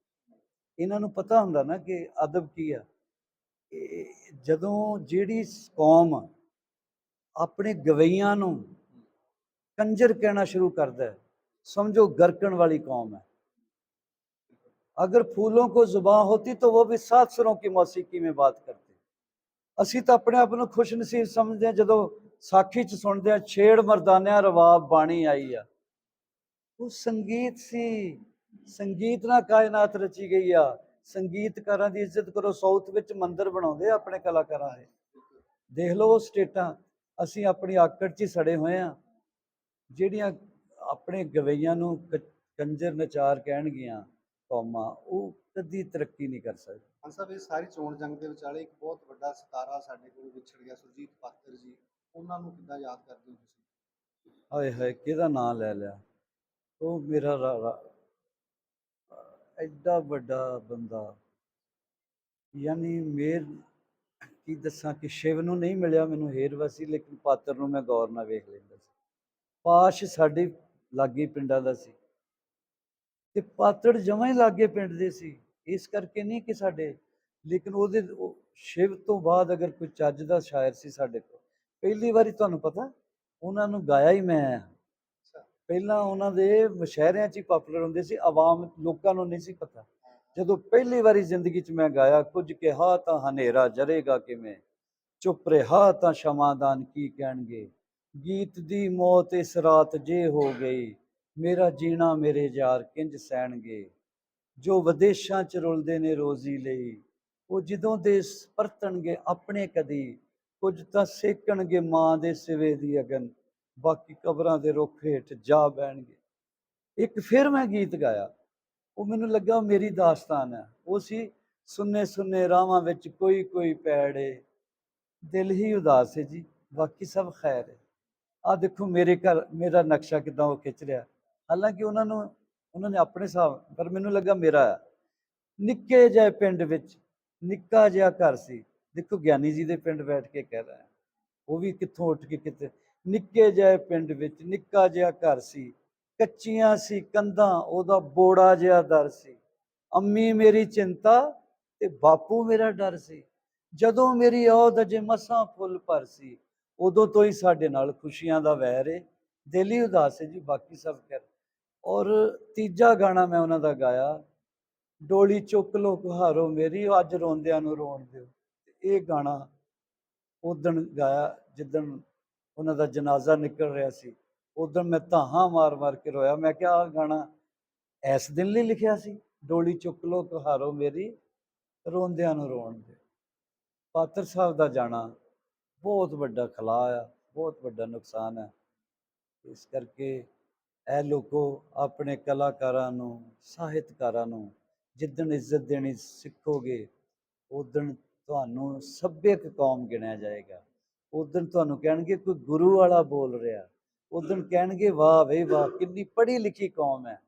ਇਹਨਾਂ ਨੂੰ ਪਤਾ ਹੁੰਦਾ ਨਾ ਕਿ ਅਦਬ ਕੀ ਆ। ਜਦੋਂ ਜਿਹੜੀ ਕੌਮ ਆਪਣੇ ਗਵਈਆਂ ਨੂੰ ਕੰਜਰ ਕਹਿਣਾ ਸ਼ੁਰੂ ਕਰਦਾ ਸਮਝੋ ਗਰਕਣ ਵਾਲੀ ਕੌਮ ਹੈ। अगर फूलों को जुबान होती तो वो भी सात सुरों की मौसीकी में बात करते ਅਸੀਂ ਤਾਂ ਆਪਣੇ ਆਪ ਨੂੰ ਖੁਸ਼ ਨਸੀਬ ਸਮਝਦੇ ਹਾਂ ਜਦੋਂ ਸਾਖੀ ਚ ਸੁਣਦੇ ਹਾਂ ਛੇੜ ਮਰਦਾਨਿਆਂ ਰਵਾਬ ਬਾਣੀ ਆਈ ਆ ਉਹ ਸੰਗੀਤ ਸੀ ਸੰਗੀਤ ਨਾਲ ਕਾਇਨਾਤ ਰਚੀ ਗਈ ਆ ਸੰਗੀਤਕਾਰਾਂ ਦੀ ਇੱਜ਼ਤ ਕਰੋ ਸਾਊਥ ਵਿੱਚ ਮੰਦਿਰ ਬਣਾਉਂਦੇ ਆ ਆਪਣੇ ਕਲਾਕਾਰਾਂ ਦੇ ਦੇਖ ਲਓ ਉਹ ਸਟੇਟਾਂ ਅਸੀਂ ਆਪਣੀ ਆਕੜ 'ਚ ਹੀ ਸੜੇ ਹੋਏ ਆ ਜਿਹੜੀਆਂ ਆਪਣੇ ਗਵਈਆਂ ਨੂੰ ਕ- ਕੰਜਰ ਨਚਾਰ ਕਹਿਣਗੀਆਂ ਕੌਮਾਂ ਉਹ ਕਦੀ ਤਰੱਕੀ ਨਹੀਂ ਕਰ ਸਕਦੀ। ਹਾਂ ਸਾਹਿਬ ਇਹ ਸਾਰੀ ਚੋਣ ਜੰਗ ਦੇ ਵਿਚਾਲੇ ਇੱਕ ਬਹੁਤ ਵੱਡਾ ਸਿਤਾਰਾ ਸਾਡੇ ਕੋਲ ਵਿਛੜ ਗਿਆ ਸੁਰਜੀਤ ਪਾਤਰ ਜੀ। ਉਹਨਾਂ ਨੂੰ ਕਿੱਦਾਂ ਯਾਦ ਕਰਦੇ ਹੋ ਤੁਸੀਂ? ਹਾਏ ਹਾਏ ਕਿਹਦਾ ਨਾਂ ਲੈ ਲਿਆ? ਉਹ ਮੇਰਾ ਰਾ- ਰਾ- ਐਡਾ ਵੱਡਾ ਬੰਦਾ। ਯਾਨੀ ਮੇਰ ਕੀ ਦੱਸਾਂ ਕਿ ਸ਼ਿਵ ਨੂੰ ਨਹੀਂ ਮਿਲਿਆ ਮੈਨੂੰ ਹੇਰਵਸੀ ਲੇਕਿਨ ਪਾਤਰ ਨੂੰ ਮੈਂ ਗੌਰ ਨਾਲ ਵੇਖ ਲੈਂਦਾ ਸੀ। ਪਾਸ਼ ਸਾਡੇ ਲਾਗੇ ਪਿੰਡਾਂ ਦਾ ਸੀ। ਤੇ ਪਾਤੜ ਜਮਾਂ ਹੀ ਲਾਗੇ ਪਿੰਡ ਦੇ ਸੀ। ਇਸ ਕਰਕੇ ਨਹੀਂ ਕਿ ਸਾਡੇ ਲੇਕਿਨ ਉਹਦੇ ਉਹ ਸ਼ਿਵ ਤੋਂ ਬਾਅਦ ਅਗਰ ਕੋਈ ਚੱਜ ਦਾ ਸ਼ਾਇਰ ਸੀ ਸਾਡੇ ਕੋਲ। ਪਹਿਲੀ ਵਾਰੀ ਤੁਹਾਨੂੰ ਪਤਾ ਉਹਨਾਂ ਨੂੰ ਗਾਇਆ ਹੀ ਮੈਂ ਪਹਿਲਾਂ ਉਹਨਾਂ ਦੇ ਮੁਸ਼ਾਇਰਿਆਂ 'ਚ ਹੀ ਪਾਪੂਲਰ ਹੁੰਦੇ ਸੀ ਆਵਾਮ ਲੋਕਾਂ ਨੂੰ ਨਹੀਂ ਸੀ ਪਤਾ। ਜਦੋਂ ਪਹਿਲੀ ਵਾਰੀ ਜ਼ਿੰਦਗੀ 'ਚ ਮੈਂ ਗਾਇਆ ਕੁਝ ਕਿਹਾ ਤਾਂ ਹਨੇਰਾ ਜਰੇਗਾ ਕਿਵੇਂ? ਚੁੱਪ ਰਿਹਾ ਤਾਂ ਸ਼ਮਾਦਾਨ ਕੀ ਕਹਿਣਗੇ? ਗੀਤ ਦੀ ਮੌਤ ਇਸ ਰਾਤ ਜੇ ਹੋ ਗਈ। ਮੇਰਾ ਜੀਣਾ ਮੇਰੇ ਯਾਰ ਕਿੰਜ ਸਹਿਣਗੇ? ਜੋ ਵਿਦੇਸ਼ਾਂ 'ਚ ਰੁਲਦੇ ਨੇ ਰੋਜ਼ੀ ਲਈ, ਉਹ ਜਦੋਂ ਦੇਸ ਪਰਤਣਗੇ ਆਪਣੇ ਕਦੀ, ਕੁਝ ਤਾਂ ਸੇਕਣਗੇ ਮਾਂ ਦੇ ਸਿਵੇ ਦੀ ਅਗਨ, ਬਾਕੀ ਕਬਰਾਂ ਦੇ ਰੁੱਖ ਹੇਠ ਜਾ ਬਹਿਣਗੇ। ਇੱਕ ਫਿਰ ਮੈਂ ਗੀਤ ਗਾਇਆ, ਉਹ ਮੈਨੂੰ ਲੱਗਾ ਮੇਰੀ ਦਾਸਤਾਨ ਹੈ, ਉਹ ਸੀ ਸੁੰਨੇ ਸੁੰਨੇ ਰਾਵਾਂ ਵਿੱਚ ਕੋਈ ਕੋਈ ਪੈੜੇ। ਦਿਲ ਹੀ ਉਦਾਸ ਹੈ ਜੀ, ਬਾਕੀ ਸਭ ਖੈਰ ਹੈ। ਆ ਦੇਖੋ ਮੇਰੇ ਘਰ, ਮੇਰਾ ਨਕਸ਼ਾ ਕਿਦਾਂ ਉਹ ਖਿੱਚ ਰਿਹਾ। ਹਾਲਾਂਕਿ ਉਹਨਾਂ ਨੂੰ, ਉਹਨਾਂ ਨੇ ਆਪਣੇ ਹਿਸਾਬ, ਪਰ ਮੈਨੂੰ ਲੱਗਾ ਮੇਰਾ ਹੈ ਨਿੱਕੇ ਜਿਹੇ ਪਿੰਡ ਵਿੱਚ ਨਿੱਕਾ ਜਿਹਾ ਘਰ ਸੀ। ਦੇਖੋ ਗਿਆਨੀ ਜੀ ਦੇ ਪਿੰਡ ਬੈਠ ਕੇ ਕਹਿ ਰਿਹਾ ਉਹ ਵੀ ਕਿੱਥੋਂ ਉੱਠ ਕੇ ਕਿਤੇ ਨਿੱਕੇ ਜਿਹੇ ਪਿੰਡ ਵਿੱਚ ਨਿੱਕਾ ਜਿਹਾ ਘਰ ਸੀ। ਕੱਚੀਆਂ ਸੀ ਕੰਧਾਂ, ਉਹਦਾ ਬੋੜਾ ਜਿਹਾ ਦਰ ਸੀ। ਅੰਮੀ ਮੇਰੀ ਚਿੰਤਾ ਤੇ ਬਾਪੂ ਮੇਰਾ ਡਰ ਸੀ। ਜਦੋਂ ਮੇਰੀ ਔਦ ਅਜੇ ਮਸਾਂ ਫੁੱਲ ਭਰ ਸੀ, ਉਦੋਂ ਤੋਂ ਹੀ ਸਾਡੇ ਨਾਲ ਖੁਸ਼ੀਆਂ ਦਾ ਵਹਿਰ ਏ। ਦਿਲ ਹੀ ਉਦਾਸ ਹੈ ਜੀ, ਬਾਕੀ ਸਭ ਕਰ ਔਰ ਤੀਜਾ ਗਾਣਾ ਮੈਂ ਉਹਨਾਂ ਦਾ ਗਾਇਆ, ਡੋਲੀ ਚੁੱਕ ਲੋ ਕੁਹਾਰੋ ਮੇਰੀ ਉਹ ਅੱਜ ਰੋਂਦਿਆਂ ਨੂੰ ਰੋਣ ਦਿਓ। ਤੇ ਇਹ ਗਾਣਾ ਉਦਣ ਗਾਇਆ ਜਿੱਦਣ ਉਹਨਾਂ ਦਾ ਜਨਾਜ਼ਾ ਨਿਕਲ ਰਿਹਾ ਸੀ। ਉਦੋਂ ਮੈਂ ਧਾਹਾਂ ਮਾਰ-ਮਾਰ ਕੇ ਰੋਇਆ। ਮੈਂ ਕਿਹਾ, ਆਹ ਗਾਣਾ ਇਸ ਦਿਨ ਲਈ ਲਿਖਿਆ ਸੀ? ਡੋਲੀ ਚੁੱਕ ਲੋ ਕੁਹਾਰੋ ਮੇਰੀ, ਰੋਂਦਿਆਂ ਨੂੰ ਰੋਣ ਦੇ ਪਾਤਰ ਸਾਹਿਬ ਦਾ ਜਾਣਾ ਬਹੁਤ ਵੱਡਾ ਖਲਾ ਆ, ਬਹੁਤ ਵੱਡਾ ਨੁਕਸਾਨ ਹੈ ਇਸ ਕਰਕੇ ਇਹ ਲੋਕੋ ਆਪਣੇ ਕਲਾਕਾਰਾਂ ਨੂੰ ਸਾਹਿਤਕਾਰਾਂ ਨੂੰ ਜਿੱਦਣ ਇੱਜ਼ਤ ਦੇਣੀ ਸਿੱਖੋਗੇ ਉਦਣ ਤੁਹਾਨੂੰ ਸੱਭਿਅਕ ਕੌਮ ਗਿਣਿਆ ਜਾਏਗਾ। ਉਦਣ ਤੁਹਾਨੂੰ ਕਹਿਣਗੇ ਕੋਈ ਗੁਰੂ ਵਾਲਾ ਬੋਲ ਰਿਹਾ ਉਦਣ ਕਹਿਣਗੇ ਵਾਹ ਵੇ ਵਾਹ ਕਿੰਨੀ ਪੜ੍ਹੀ ਲਿਖੀ ਕੌਮ ਹੈ।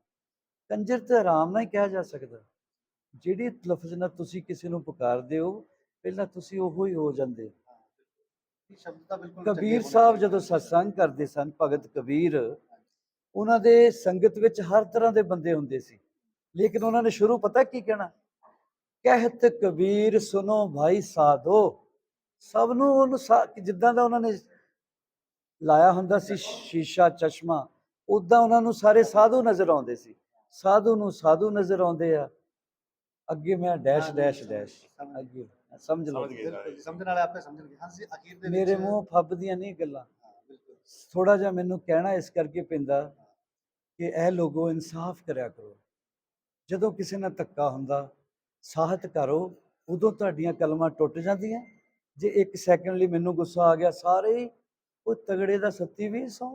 ਕੰਜਰ ਤੇ ਆਰਾਮ ਨਾਲ ਹੀ ਕਿਹਾ ਜਾ ਸਕਦਾ। ਜਿਹੜੀ ਲਫ਼ਜ਼ ਨਾਲ ਤੁਸੀਂ ਕਿਸੇ ਨੂੰ ਪੁਕਾਰਦੇ ਹੋ ਪਹਿਲਾਂ ਤੁਸੀਂ ਉਹੋ ਹੀ ਹੋ ਜਾਂਦੇ। ਕਬੀਰ ਸਾਹਿਬ। ਜਦੋਂ ਸਤਸੰਗ ਕਰਦੇ ਸਨ ਭਗਤ ਕਬੀਰ ਉਹਨਾਂ ਦੇ ਸੰਗਤ ਵਿੱਚ ਹਰ ਤਰ੍ਹਾਂ ਦੇ ਬੰਦੇ ਹੁੰਦੇ ਸੀ। ਲੇਕਿਨ ਉਹਨਾਂ ਨੇ ਸ਼ੁਰੂ ਪਤਾ ਕੀ ਕਹਿਣਾ? ਕਹਿਤ ਕਬੀਰ ਸੁਨੋ ਭਾਈ ਸਾਧੋ। ਸਭ ਨੂੰ ਉਹਨੂੰ ਜਿੱਦਾਂ ਦਾ ਉਹਨਾਂ ਨੇ ਲਾਇਆ ਹੁੰਦਾ ਸੀ ਸ਼ੀਸ਼ਾ ਚਸ਼ਮਾ ਉਦਾਂ ਉਹਨਾਂ ਨੂੰ ਸਾਰੇ ਸਾਧੂ ਨਜ਼ਰ ਆਉਂਦੇ ਸੀ। ਸਾਧੂ ਨੂੰ ਸਾਧੂ ਨਜ਼ਰ ਆਉਂਦੇ ਆ। ਅੱਗੇ ਮੈਂ ਡੈਸ਼ ਡੈਸ਼ ਡੈਸ਼। ਅੱਗੇ ਸਮਝ ਲਓ। ਸਮਝਣ ਵਾਲੇ ਆਪੇ ਸਮਝਣਗੇ ਹਾਂ ਜੀ ਅਖੀਰ ਦੇ ਵਿੱਚ ਮੇਰੇ ਮੂੰਹ ਫੱਬਦੀਆਂ ਨਹੀਂ ਗੱਲਾਂ। ਥੋੜਾ ਜਿਹਾ ਮੈਨੂੰ ਕਹਿਣਾ ਇਸ ਕਰਕੇ ਪੈਂਦਾ ਕਿ ਇਹ ਲੋਗੋ ਇਨਸਾਫ ਕਰਿਆ ਕਰੋ। ਜਦੋਂ ਕਿਸੇ ਨਾਲ ਧੱਕਾ ਹੁੰਦਾ ਸਾਹਤ ਕਰੋ ਉਦੋਂ ਤੁਹਾਡੀਆਂ ਕਲਮਾਂ ਟੁੱਟ ਜਾਂਦੀਆਂ। ਜੇ ਇੱਕ ਸੈਕਿੰਡ ਲਈ ਮੈਨੂੰ ਗੁੱਸਾ ਆ ਗਿਆ ਸਾਰੇ ਉਹ ਤਗੜੇ ਦਾ ਸੱਤੀ ਵੀ ਸੌ।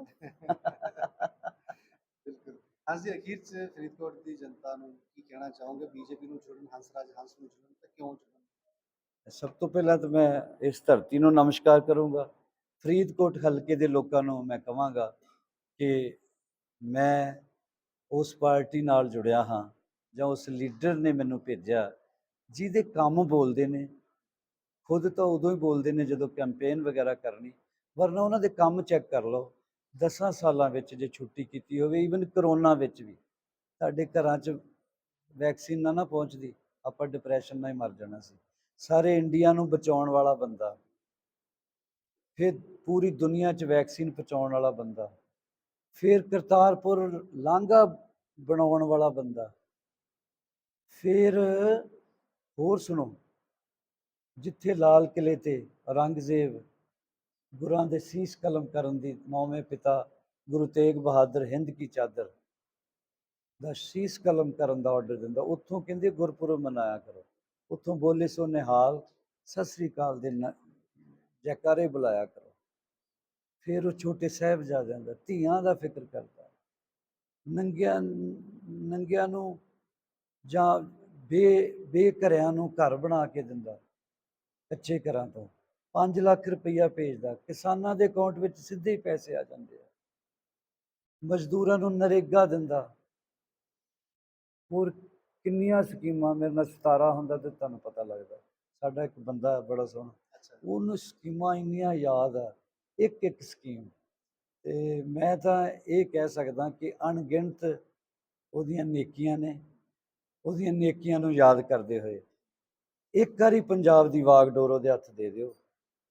ਬਿਲਕੁਲ। ਹਾਂ ਜੀ ਅਖੀਰ ਚ ਫਰੀਦਕੋਟ ਦੀ ਜਨਤਾ ਨੂੰ ਕੀ ਕਹਿਣਾ ਚਾਹੋਗੇ? ਬੀਜੇਪੀ ਨੂੰ ਛੋੜਨ ਹੰਸਰਾਜ ਹੰਸ ਨੂੰ ਛੋੜਨ ਤੇ ਕਿਉਂ ਛੋੜਨ ਸਭ ਤੋਂ ਪਹਿਲਾਂ ਤਾਂ ਮੈਂ ਇਸ ਧਰਤੀ ਨੂੰ ਨਮਸਕਾਰ ਕਰੂੰਗਾ। ਫਰੀਦਕੋਟ ਹਲਕੇ ਦੇ ਲੋਕਾਂ ਨੂੰ ਮੈਂ ਕਹਾਂਗਾ ਕਿ ਮੈਂ ਉਸ ਪਾਰਟੀ ਨਾਲ ਜੁੜਿਆ ਹਾਂ ਜਾਂ ਉਸ ਲੀਡਰ ਨੇ ਮੈਨੂੰ ਭੇਜਿਆ, ਜਿਹਦੇ ਕੰਮ ਬੋਲਦੇ ਨੇ, ਖੁਦ ਤਾਂ ਉਦੋਂ ਹੀ ਬੋਲਦੇ ਨੇ ਜਦੋਂ ਕੈਂਪੇਨ ਵਗੈਰਾ ਕਰਨੀ, ਵਰਨਾ ਉਹਨਾਂ ਦੇ ਕੰਮ ਚੈੱਕ ਕਰ ਲਓ। ਦਸਾਂ ਸਾਲਾਂ ਵਿੱਚ ਜੇ ਛੁੱਟੀ ਕੀਤੀ ਹੋਵੇ ਈਵਨ ਕਰੋਨਾ ਵਿੱਚ ਵੀ ਸਾਡੇ ਘਰਾਂ 'ਚ ਵੈਕਸੀਨ ਨਾ ਨਾ ਪਹੁੰਚਦੀ, ਆਪਾਂ ਡਿਪਰੈਸ਼ਨ ਨਾਲ ਹੀ ਮਰ ਜਾਣਾ ਸੀ। ਸਾਰੇ ਇੰਡੀਆ ਨੂੰ ਬਚਾਉਣ ਵਾਲਾ ਬੰਦਾ, ਫਿਰ ਪੂਰੀ ਦੁਨੀਆ 'ਚ ਵੈਕਸੀਨ ਪਹੁੰਚਾਉਣ ਵਾਲਾ ਬੰਦਾ। ਫਿਰ ਕਰਤਾਰਪੁਰ ਲਾਂਘਾ ਬਣਾਉਣ ਵਾਲਾ ਬੰਦਾ। ਫਿਰ ਹੋਰ ਸੁਣੋ, ਜਿੱਥੇ ਲਾਲ ਕਿਲੇ ਤੇ ਔਰੰਗਜ਼ੇਬ ਗੁਰਾਂ ਦੇ ਸੀਸ ਕਲਮ ਕਰਨ ਦੀ ਨੌਵੇਂ ਪਿਤਾ ਗੁਰੂ ਤੇਗ ਬਹਾਦਰ ਹਿੰਦ ਕੀ ਚਾਦਰ ਦਾ ਸੀਸ ਕਲਮ ਕਰਨ ਦਾ ਆਰਡਰ ਦਿੰਦਾ, ਉੱਥੋਂ ਕਹਿੰਦੇ ਗੁਰਪੁਰਬ ਮਨਾਇਆ ਕਰੋ। ਉੱਥੋਂ ਬੋਲੇ ਸੋ ਨਿਹਾਲ, ਸਤਿ ਸ੍ਰੀ ਅਕਾਲ ਦੇ ਜੈਕਾਰੇ ਬੁਲਾਇਆ ਕਰੋ। ਫਿਰ ਉਹ ਛੋਟੇ ਸਾਹਿਬਜ਼ਾਦਿਆਂ ਦਾ ਧੀਆਂ ਦਾ ਫਿਕਰ ਕਰਦਾ ਨੰਗਿਆਂ ਨੰਗਿਆਂ ਨੂੰ ਜਾਂ ਬੇ ਬੇਘਰਿਆਂ ਨੂੰ ਘਰ ਬਣਾ ਕੇ ਦਿੰਦਾ ਕੱਚੇ ਘਰਾਂ ਤੋਂ। 5 ਲੱਖ ਰੁਪਈਆ ਭੇਜਦਾ ਕਿਸਾਨਾਂ ਦੇ ਅਕਾਊਂਟ ਵਿੱਚ ਸਿੱਧੇ ਹੀ ਪੈਸੇ ਆ ਜਾਂਦੇ ਆ। ਮਜ਼ਦੂਰਾਂ ਨੂੰ ਨਰੇਗਾ ਦਿੰਦਾ। ਹੋਰ ਕਿੰਨੀਆਂ ਸਕੀਮਾਂ ਮੇਰੇ ਨਾਲ 17 ਹੁੰਦਾ ਤੇ ਤੁਹਾਨੂੰ ਪਤਾ ਲੱਗਦਾ। ਸਾਡਾ ਇੱਕ ਬੰਦਾ ਬੜਾ ਸੋਹਣਾ ਉਹਨੂੰ ਸਕੀਮਾਂ ਇੰਨੀਆਂ ਯਾਦ ਆ। ਇੱਕ ਇੱਕ ਸਕੀਮ। ਤੇ ਮੈਂ ਤਾਂ ਇਹ ਕਹਿ ਸਕਦਾ ਕਿ ਅਣਗਿਣਤ ਉਹਦੀਆਂ ਨੇਕੀਆਂ ਨੇ ਉਹਦੀਆਂ ਨੇਕੀਆਂ ਨੂੰ ਯਾਦ ਕਰਦੇ ਹੋਏ ਇੱਕ ਵਾਰੀ ਪੰਜਾਬ ਦੀ ਵਾਗਡੋਰ ਉਹਦੇ ਹੱਥ ਦੇ ਦਿਓ।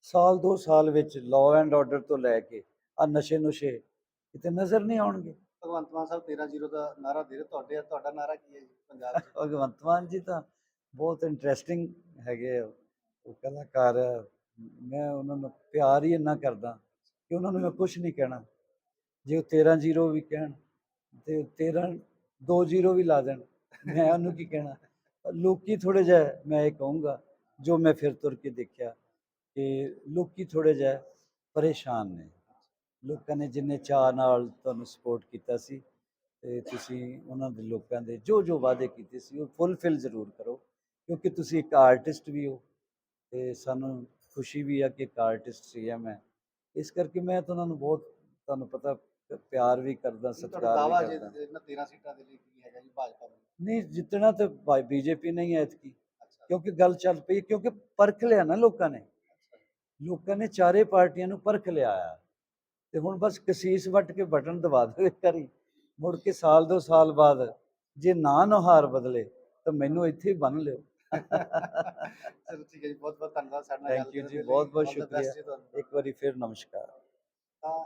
ਸਾਲ ਦੋ ਸਾਲ ਵਿੱਚ ਲਾਅ ਐਂਡ ਆਰਡਰ ਤੋਂ ਲੈ ਕੇ ਆ ਨਸ਼ੇ ਨੁਸ਼ੇ ਕਿਤੇ ਨਜ਼ਰ ਨਹੀਂ ਆਉਣਗੇ। ਭਗਵੰਤ ਮਾਨ ਸਾਹਿਬ 13-0 ਦਾ ਨਾਰਾ ਦੇ ਰਹੇ ਤੁਹਾਡੇ ਤੁਹਾਡਾ ਨਾਰਾ ਕੀ ਹੈ ਜੀ ਪੰਜਾਬ 'ਚ ਭਗਵੰਤ ਮਾਨ ਜੀ ਤਾਂ ਬਹੁਤ ਇੰਟਰਸਟਿੰਗ ਹੈਗੇ ਉਹ ਕਲਾਕਾਰ ਮੈਂ ਉਹਨਾਂ ਨੂੰ ਪਿਆਰ ਹੀ ਇੰਨਾ ਕਰਦਾ ਕਿ ਉਹਨਾਂ ਨੂੰ ਮੈਂ ਕੁਝ ਨਹੀਂ ਕਹਿਣਾ। ਜੇ ਉਹ 13-0 ਵੀ ਕਹਿਣ ਤੇ 13 2-0 ਵੀ ਲਾ ਦੇਣ, ਮੈਂ ਉਹਨੂੰ ਕੀ ਕਹਿਣਾ? ਲੋਕੀ ਥੋੜੇ ਜਿਹਾ, ਮੈਂ ਇਹ ਕਹੂੰਗਾ, ਜੋ ਮੈਂ ਫਿਰ ਤੁਰ ਕੇ ਦੇਖਿਆ ਕਿ ਲੋਕੀ ਥੋੜੇ ਜਿਹਾ ਪਰੇਸ਼ਾਨ ਨੇ। ਲੋਕਾਂ ਨੇ ਜਿੰਨੇ ਚਾਅ ਨਾਲ ਤੁਹਾਨੂੰ ਸਪੋਰਟ ਕੀਤਾ ਸੀ ਤੇ ਤੁਸੀਂ ਉਹਨਾਂ ਦੇ ਲੋਕਾਂ ਦੇ ਜੋ ਜੋ ਵਾਅਦੇ ਕੀਤੇ ਸੀ ਉਹ ਫੁੱਲਫਿਲ ਜ਼ਰੂਰ ਕਰੋ, ਕਿਉਂਕਿ ਤੁਸੀਂ ਇੱਕ ਆਰਟਿਸਟ ਵੀ ਹੋ ਤੇ ਸਾਨੂੰ ਖੁਸ਼ੀ ਵੀ ਆ ਕਿ ਇੱਕ ਆਰਟਿਸਟ ਸੀ ਮੈਂ। ਇਸ ਕਰਕੇ ਮੈਂ ਤਾਂ ਉਹਨਾਂ ਨੂੰ ਬਹੁਤ ਤੁਹਾਨੂੰ ਪਤਾ ਪਿਆਰ ਵੀ ਕਰਦਾ ਸਤਿਕਾਰ ਵੀ ਜੇ ਕਰਦਾ। ਇਹਨਾਂ 13 ਸੀਟਾਂ ਦੇ ਲਈ ਕੀ ਹੈਗਾ ਜੀ ਭਾਜਪਾ ਨਹੀਂ ਜਿੱਤਣਾ ਤਾਂ ਬੀਜੇਪੀ ਨਹੀਂ ਹੈ ਅੱਛਾ। ਕਿਉਂਕਿ ਗੱਲ ਚੱਲ ਪਈ ਕਿਉਂਕਿ ਪਰਖ ਲਿਆ ਨਾ ਲੋਕਾਂ ਨੇ। ਲੋਕਾਂ ਨੇ ਚਾਰੇ ਪਾਰਟੀਆਂ ਨੂੰ ਪਰਖ ਲਿਆ ਆ। ਤੇ ਹੁਣ ਬਸ ਕਸੀਸ ਵੱਟ ਕੇ ਬਟਨ ਦਬਾ ਦਿਓ ਇੱਕ ਵਾਰੀ। ਮੁੜ ਕੇ ਸਾਲ ਦੋ ਸਾਲ ਬਾਅਦ ਜੇ ਨਾ ਨੁਹਾਰ ਬਦਲੇ ਤਾਂ ਮੈਨੂੰ ਇੱਥੇ ਹੀ ਬੰਨ ਲਿਓ। ਚਲੋ ਠੀਕ ਹੈ ਜੀ ਬਹੁਤ ਬਹੁਤ ਧੰਨਵਾਦ ਸਾਡੇ ਨਾਲ you ਕਰਨ ਜੀ। ਬਹੁਤ ਬਹੁਤ ਸ਼ੁਕਰੀਆ। ਇੱਕ ਵਾਰੀ ਫਿਰ ਨਮਸਕਾਰ ਤਾਂ